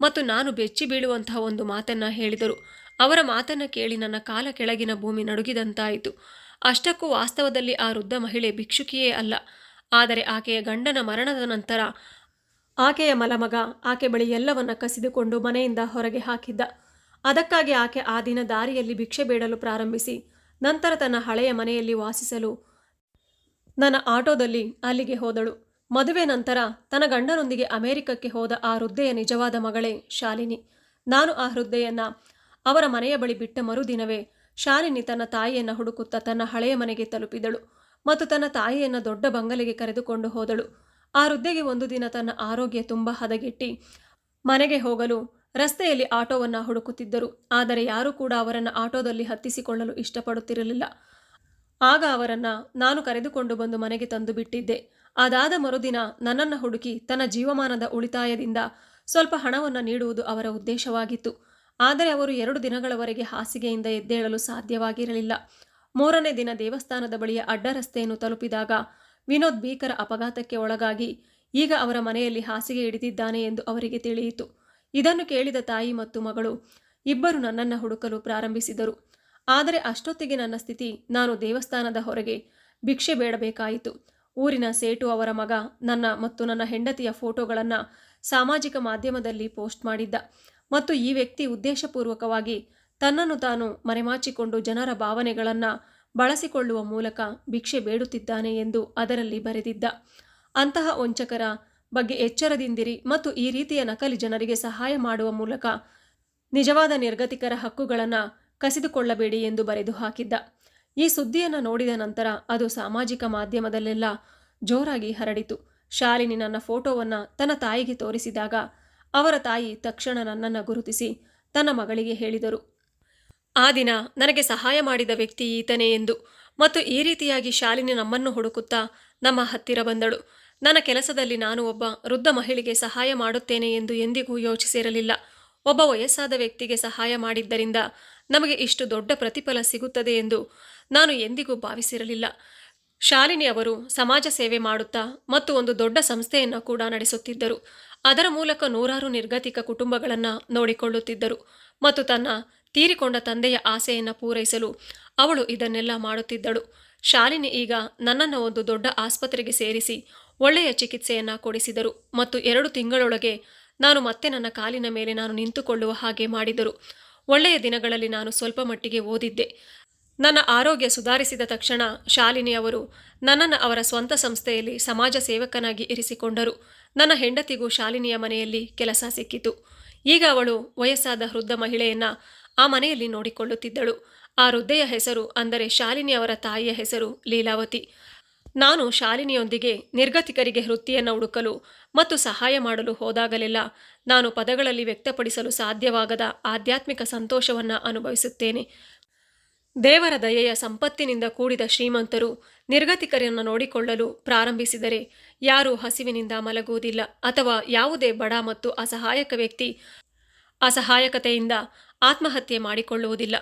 ಮತ್ತು ನಾನು ಬೆಚ್ಚಿ ಬೀಳುವಂತಹ ಒಂದು ಮಾತನ್ನು ಹೇಳಿದರು. ಅವರ ಮಾತನ್ನು ಕೇಳಿ ನನ್ನ ಕಾಲ ಕೆಳಗಿನ ಭೂಮಿ ನಡುಗಿದಂತಾಯಿತು. ಅಷ್ಟಕ್ಕೂ ವಾಸ್ತವದಲ್ಲಿ ಆ ವೃದ್ಧ ಮಹಿಳೆ ಭಿಕ್ಷುಕಿಯೇ ಅಲ್ಲ. ಆದರೆ ಆಕೆಯ ಗಂಡನ ಮರಣದ ನಂತರ ಆಕೆಯ ಮಲಮಗ ಆಕೆ ಬಳಿ ಎಲ್ಲವನ್ನ ಕಸಿದುಕೊಂಡು ಮನೆಯಿಂದ ಹೊರಗೆ ಹಾಕಿದ್ದ. ಅದಕ್ಕಾಗಿ ಆಕೆ ಆ ದಿನ ದಾರಿಯಲ್ಲಿ ಭಿಕ್ಷೆ ಬೇಡಲು ಪ್ರಾರಂಭಿಸಿ, ನಂತರ ತನ್ನ ಹಳೆಯ ಮನೆಯಲ್ಲಿ ವಾಸಿಸಲು ನನ್ನ ಆಟೋದಲ್ಲಿ ಅಲ್ಲಿಗೆ ಹೋದಳು. ಮದುವೆ ನಂತರ ತನ್ನ ಗಂಡನೊಂದಿಗೆ ಅಮೆರಿಕಕ್ಕೆ ಹೋದ ಆ ವೃದ್ಧೆಯ ನಿಜವಾದ ಮಗಳೇ ಶಾಲಿನಿ. ನಾನು ಆ ವೃದ್ಧೆಯನ್ನ ಅವರ ಮನೆಯ ಬಳಿ ಬಿಟ್ಟ ಮರುದಿನವೇ ಶಾಲಿನಿ ತನ್ನ ತಾಯಿಯನ್ನು ಹುಡುಕುತ್ತಾ ತನ್ನ ಹಳೆಯ ಮನೆಗೆ ತಲುಪಿದಳು ಮತ್ತು ತನ್ನ ತಾಯಿಯನ್ನು ದೊಡ್ಡ ಬಂಗಲೆಗೆ ಕರೆದುಕೊಂಡು ಹೋದಳು. ಆ ವೃದ್ಧೆಗೆ ಒಂದು ದಿನ ತನ್ನ ಆರೋಗ್ಯ ತುಂಬ ಹದಗೆಟ್ಟಿ ಮನೆಗೆ ಹೋಗಲು ರಸ್ತೆಯಲ್ಲಿ ಆಟೋವನ್ನು ಹುಡುಕುತ್ತಿದ್ದರು. ಆದರೆ ಯಾರೂ ಕೂಡ ಅವರನ್ನು ಆಟೋದಲ್ಲಿ ಹತ್ತಿಸಿಕೊಳ್ಳಲು ಇಷ್ಟಪಡುತ್ತಿರಲಿಲ್ಲ. ಆಗ ಅವರನ್ನು ನಾನು ಕರೆದುಕೊಂಡು ಬಂದು ಮನೆಗೆ ತಂದು ಬಿಟ್ಟಿದ್ದೆ ಅದಾದ ಮರುದಿನ ನನ್ನನ್ನು ಹುಡುಕಿ ತನ್ನ ಜೀವಮಾನದ ಉಳಿತಾಯದಿಂದ ಸ್ವಲ್ಪ ಹಣವನ್ನು ನೀಡುವುದು ಅವರ ಉದ್ದೇಶವಾಗಿತ್ತು. ಆದರೆ ಅವರು ಎರಡು ದಿನಗಳವರೆಗೆ ಹಾಸಿಗೆಯಿಂದ ಎದ್ದೇಳಲು ಸಾಧ್ಯವಾಗಿರಲಿಲ್ಲ. ಮೂರನೇ ದಿನ ದೇವಸ್ಥಾನದ ಬಳಿಯ ಅಡ್ಡರಸ್ತೆಯನ್ನು ತಲುಪಿದಾಗ ವಿನೋದ್ ಭೀಕರ ಅಪಘಾತಕ್ಕೆ ಒಳಗಾಗಿ ಈಗ ಅವರ ಮನೆಯಲ್ಲಿ ಹಾಸಿಗೆ ಹಿಡಿದಿದ್ದಾನೆ ಎಂದು ಅವರಿಗೆ ತಿಳಿಯಿತು. ಇದನ್ನು ಕೇಳಿದ ತಾಯಿ ಮತ್ತು ಮಗಳು ಇಬ್ಬರು ನನ್ನನ್ನು ಹುಡುಕಲು ಪ್ರಾರಂಭಿಸಿದರು. ಆದರೆ ಅಷ್ಟೊತ್ತಿಗೆ ನನ್ನ ಸ್ಥಿತಿ ನಾನು ದೇವಸ್ಥಾನದ ಹೊರಗೆ ಭಿಕ್ಷೆ ಬೇಡಬೇಕಾಯಿತು. ಊರಿನ ಸೇಟು ಅವರ ಮಗ, ನನ್ನ ಮತ್ತು ನನ್ನ ಹೆಂಡತಿಯ ಫೋಟೋಗಳನ್ನು ಸಾಮಾಜಿಕ ಮಾಧ್ಯಮದಲ್ಲಿ ಪೋಸ್ಟ್ ಮಾಡಿದ್ದ. ಮತ್ತು ಈ ವ್ಯಕ್ತಿ ಉದ್ದೇಶಪೂರ್ವಕವಾಗಿ ತನ್ನನ್ನು ತಾನು ಮರೆಮಾಚಿಕೊಂಡು ಜನರ ಭಾವನೆಗಳನ್ನು ಬಳಸಿಕೊಳ್ಳುವ ಮೂಲಕ ಭಿಕ್ಷೆ ಬೇಡುತ್ತಿದ್ದಾನೆ ಎಂದು ಅದರಲ್ಲಿ ಬರೆದಿದ್ದ. ಅಂತಹ ವಂಚಕರ ಬಗ್ಗೆ ಎಚ್ಚರದಿಂದಿರಿ ಮತ್ತು ಈ ರೀತಿಯ ನಕಲಿ ಜನರಿಗೆ ಸಹಾಯ ಮಾಡುವ ಮೂಲಕ ನಿಜವಾದ ನಿರ್ಗತಿಕರ ಹಕ್ಕುಗಳನ್ನು ಕಸಿದುಕೊಳ್ಳಬೇಡಿ ಎಂದು ಬರೆದು ಹಾಕಿದ್ದ. ಈ ಸುದ್ದಿಯನ್ನು ನೋಡಿದ ನಂತರ ಅದು ಸಾಮಾಜಿಕ ಮಾಧ್ಯಮದಲ್ಲೆಲ್ಲ ಜೋರಾಗಿ ಹರಡಿತು. ಶಾಲಿನಿ ನನ್ನ ಫೋಟೋವನ್ನು ತನ್ನ ತಾಯಿಗೆ ತೋರಿಸಿದಾಗ ಅವರ ತಾಯಿ ತಕ್ಷಣ ನನ್ನನ್ನು ಗುರುತಿಸಿ ತನ್ನ ಮಗಳಿಗೆ ಹೇಳಿದರು. ಆ ದಿನ ನನಗೆ ಸಹಾಯ ಮಾಡಿದ ವ್ಯಕ್ತಿ ಈತನೇ ಎಂದು ಮತ್ತು ಈ ರೀತಿಯಾಗಿ ಶಾಲಿನಿ ನಮ್ಮನ್ನು ಹುಡುಕುತ್ತಾ ನಮ್ಮ ಹತ್ತಿರ ಬಂದಳು. ನನ್ನ ಕೆಲಸದಲ್ಲಿ ನಾನು ಒಬ್ಬ ವೃದ್ಧ ಮಹಿಳೆಗೆ ಸಹಾಯ ಮಾಡುತ್ತೇನೆ ಎಂದು ಎಂದಿಗೂ ಯೋಚಿಸಿರಲಿಲ್ಲ. ಒಬ್ಬ ವಯಸ್ಸಾದ ವ್ಯಕ್ತಿಗೆ ಸಹಾಯ ಮಾಡಿದ್ದರಿಂದ ನಮಗೆ ಇಷ್ಟು ದೊಡ್ಡ ಪ್ರತಿಫಲ ಸಿಗುತ್ತದೆ ಎಂದು ನಾನು ಎಂದಿಗೂ ಭಾವಿಸಿರಲಿಲ್ಲ. ಶಾಲಿನಿ ಅವರು ಸಮಾಜ ಸೇವೆ ಮಾಡುತ್ತಾ ಮತ್ತು ಒಂದು ದೊಡ್ಡ ಸಂಸ್ಥೆಯನ್ನು ಕೂಡ ನಡೆಸುತ್ತಿದ್ದರು. ಅದರ ಮೂಲಕ ನೂರಾರು ನಿರ್ಗತಿಕ ಕುಟುಂಬಗಳನ್ನು ನೋಡಿಕೊಳ್ಳುತ್ತಿದ್ದರು ಮತ್ತು ತನ್ನ ತೀರಿಕೊಂಡ ತಂದೆಯ ಆಸೆಯನ್ನು ಪೂರೈಸಲು ಅವಳು ಇದನ್ನೆಲ್ಲ ಮಾಡುತ್ತಿದ್ದಳು. ಶಾಲಿನಿ ಈಗ ನನ್ನನ್ನು ಒಂದು ದೊಡ್ಡ ಆಸ್ಪತ್ರೆಗೆ ಸೇರಿಸಿ ಒಳ್ಳೆಯ ಚಿಕಿತ್ಸೆಯನ್ನು ಕೊಡಿಸಿದರು ಮತ್ತು ಎರಡು ತಿಂಗಳೊಳಗೆ ನಾನು ಮತ್ತೆ ನನ್ನ ಕಾಲಿನ ಮೇಲೆ ನಾನು ನಿಂತುಕೊಳ್ಳುವ ಹಾಗೆ ಮಾಡಿದರು. ಒಳ್ಳೆಯ ದಿನಗಳಲ್ಲಿ ನಾನು ಸ್ವಲ್ಪ ಮಟ್ಟಿಗೆ ಓದಿದ್ದೆ. ನನ್ನ ಆರೋಗ್ಯ ಸುಧಾರಿಸಿದ ತಕ್ಷಣ ಶಾಲಿನಿ ಅವರು ನನ್ನನ್ನು ಅವರ ಸ್ವಂತ ಸಂಸ್ಥೆಯಲ್ಲಿ ಸಮಾಜ ಸೇವಕನಾಗಿ ಇರಿಸಿಕೊಂಡರು. ನನ್ನ ಹೆಂಡತಿಗೂ ಶಾಲಿನಿಯ ಮನೆಯಲ್ಲಿ ಕೆಲಸ ಸಿಕ್ಕಿತು. ಈಗ ಅವಳು ವಯಸ್ಸಾದ ವೃದ್ಧ ಮಹಿಳೆಯನ್ನ ಆ ಮನೆಯಲ್ಲಿ ನೋಡಿಕೊಳ್ಳುತ್ತಿದ್ದಳು. ಆ ವೃದ್ಧೆಯ ಹೆಸರು ಅಂದರೆ ಶಾಲಿನಿ ಅವರ ತಾಯಿಯ ಹೆಸರು ಲೀಲಾವತಿ. ನಾನು ಶಾಲಿನಿಯೊಂದಿಗೆ ನಿರ್ಗತಿಕರಿಗೆ ವೃತ್ತಿಯನ್ನು ಹುಡುಕಲು ಮತ್ತು ಸಹಾಯ ಮಾಡಲು ಹೋದಾಗಲೆಲ್ಲ ನಾನು ಪದಗಳಲ್ಲಿ ವ್ಯಕ್ತಪಡಿಸಲು ಸಾಧ್ಯವಾಗದ ಆಧ್ಯಾತ್ಮಿಕ ಸಂತೋಷವನ್ನು ಅನುಭವಿಸುತ್ತೇನೆ. ದೇವರ ದಯೆಯ ಸಂಪತ್ತಿನಿಂದ ಕೂಡಿದ ಶ್ರೀಮಂತರು ನಿರ್ಗತಿಕರನ್ನು ನೋಡಿಕೊಳ್ಳಲು ಪ್ರಾರಂಭಿಸಿದರೆ ಯಾರೂ ಹಸಿವಿನಿಂದ ಮಲಗುವುದಿಲ್ಲ ಅಥವಾ ಯಾವುದೇ ಬಡ ಮತ್ತು ಅಸಹಾಯಕ ವ್ಯಕ್ತಿ ಅಸಹಾಯಕತೆಯಿಂದ ಆತ್ಮಹತ್ಯೆ ಮಾಡಿಕೊಳ್ಳುವುದಿಲ್ಲ.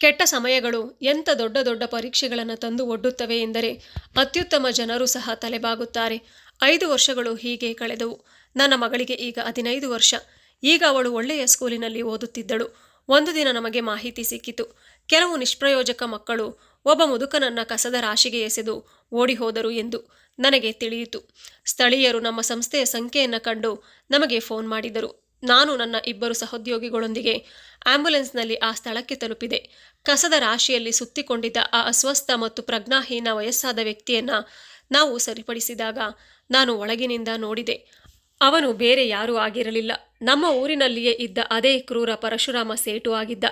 ಕೆಟ್ಟ ಸಮಯಗಳು ಎಂಥ ದೊಡ್ಡ ದೊಡ್ಡ ಪರೀಕ್ಷೆಗಳನ್ನು ತಂದು ಒಡ್ಡುತ್ತವೆ ಎಂದರೆ ಅತ್ಯುತ್ತಮ ಜನರು ಸಹ ತಲೆಬಾಗುತ್ತಾರೆ. ಐದು ವರ್ಷಗಳು ಹೀಗೆ ಕಳೆದವು. ನನ್ನ ಮಗಳಿಗೆ ಈಗ ಹದಿನೈದು ವರ್ಷ. ಈಗ ಅವಳು ಒಳ್ಳೆಯ ಸ್ಕೂಲಿನಲ್ಲಿ ಓದುತ್ತಿದ್ದಳು. ಒಂದು ದಿನ ನಮಗೆ ಮಾಹಿತಿ ಸಿಕ್ಕಿತು. ಕೆಲವು ನಿಷ್ಪ್ರಯೋಜಕ ಮಕ್ಕಳು ಒಬ್ಬ ಮುದುಕನನ್ನ ಕಸದ ರಾಶಿಗೆ ಎಸೆದು ಓಡಿ ಹೋದರು ಎಂದು ನನಗೆ ತಿಳಿಯಿತು. ಸ್ಥಳೀಯರು ನಮ್ಮ ಸಂಸ್ಥೆಯ ಸಂಖ್ಯೆಯನ್ನು ಕಂಡು ನಮಗೆ ಫೋನ್ ಮಾಡಿದರು. ನಾನು ನನ್ನ ಇಬ್ಬರು ಸಹೋದ್ಯೋಗಿಗಳೊಂದಿಗೆ ಆಂಬ್ಯುಲೆನ್ಸ್ನಲ್ಲಿ ಆ ಸ್ಥಳಕ್ಕೆ ತಲುಪಿದೆ. ಕಸದ ರಾಶಿಯಲ್ಲಿ ಸುತ್ತಿಕೊಂಡಿದ್ದ ಆ ಅಸ್ವಸ್ಥ ಮತ್ತು ಪ್ರಜ್ಞಾಹೀನ ವಯಸ್ಸಾದ ವ್ಯಕ್ತಿಯನ್ನ ನಾವು ಸರಿಪಡಿಸಿದಾಗ ನಾನು ಒಳಗಿನಿಂದ ನೋಡಿದೆ. ಅವನು ಬೇರೆ ಯಾರೂ ಆಗಿರಲಿಲ್ಲ. ನಮ್ಮ ಊರಿನಲ್ಲಿಯೇ ಇದ್ದ ಅದೇ ಕ್ರೂರ ಪರಶುರಾಮ ಸೇಟು ಆಗಿದ್ದ.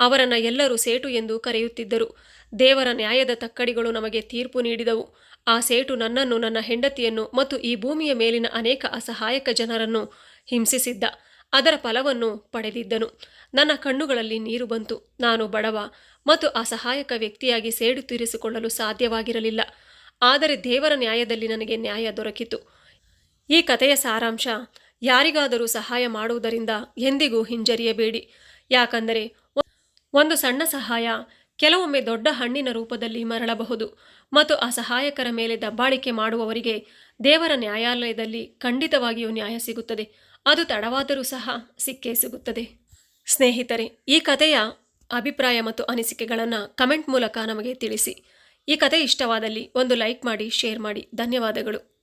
ಅವರನ್ನ ಎಲ್ಲರೂ ಸೇಟು ಎಂದು ಕರೆಯುತ್ತಿದ್ದರು. ದೇವರ ನ್ಯಾಯದ ತಕ್ಕಡಿಗಳು ನಮಗೆ ತೀರ್ಪು ನೀಡಿದವು. ಆ ಸೇಟು ನನ್ನನ್ನು ನನ್ನ ಹೆಂಡತಿಯನ್ನು ಮತ್ತು ಈ ಭೂಮಿಯ ಮೇಲಿನ ಅನೇಕ ಅಸಹಾಯಕ ಜನರನ್ನು ಹಿಂಸಿಸಿದ್ದ. ಅದರ ಫಲವನ್ನು ಪಡೆದಿದ್ದನು. ನನ್ನ ಕಣ್ಣುಗಳಲ್ಲಿ ನೀರು ಬಂತು. ನಾನು ಬಡವ ಮತ್ತು ಅಸಹಾಯಕ ವ್ಯಕ್ತಿಯಾಗಿ ಸೇಡು ತೀರಿಸಿಕೊಳ್ಳಲು ಸಾಧ್ಯವಾಗಿರಲಿಲ್ಲ. ಆದರೆ ದೇವರ ನ್ಯಾಯದಲ್ಲಿ ನನಗೆ ನ್ಯಾಯ ದೊರಕಿತು. ಈ ಕಥೆಯ ಸಾರಾಂಶ, ಯಾರಿಗಾದರೂ ಸಹಾಯ ಮಾಡುವುದರಿಂದ ಎಂದಿಗೂ ಹಿಂಜರಿಯಬೇಡಿ. ಯಾಕಂದರೆ ಒಂದು ಸಣ್ಣ ಸಹಾಯ, ಕೆಲವೊಮ್ಮೆ ದೊಡ್ಡ ಹಣ್ಣಿನ ರೂಪದಲ್ಲಿ ಮರಳಬಹುದು ಮತ್ತು ಆ ಸಹಾಯಕರ ಮೇಲೆ ದಬ್ಬಾಳಿಕೆ ಮಾಡುವವರಿಗೆ ದೇವರ ನ್ಯಾಯಾಲಯದಲ್ಲಿ ಖಂಡಿತವಾಗಿಯೂ ನ್ಯಾಯ ಸಿಗುತ್ತದೆ. ಅದು ತಡವಾದರೂ ಸಹ ಸಿಕ್ಕೇ ಸಿಗುತ್ತದೆ. ಸ್ನೇಹಿತರೆ, ಈ ಕಥೆಯ ಅಭಿಪ್ರಾಯ ಮತ್ತು ಅನಿಸಿಕೆಗಳನ್ನು ಕಮೆಂಟ್ ಮೂಲಕ ನಮಗೆ ತಿಳಿಸಿ. ಈ ಕತೆ ಇಷ್ಟವಾದಲ್ಲಿ ಒಂದು ಲೈಕ್ ಮಾಡಿ, ಶೇರ್ ಮಾಡಿ. ಧನ್ಯವಾದಗಳು.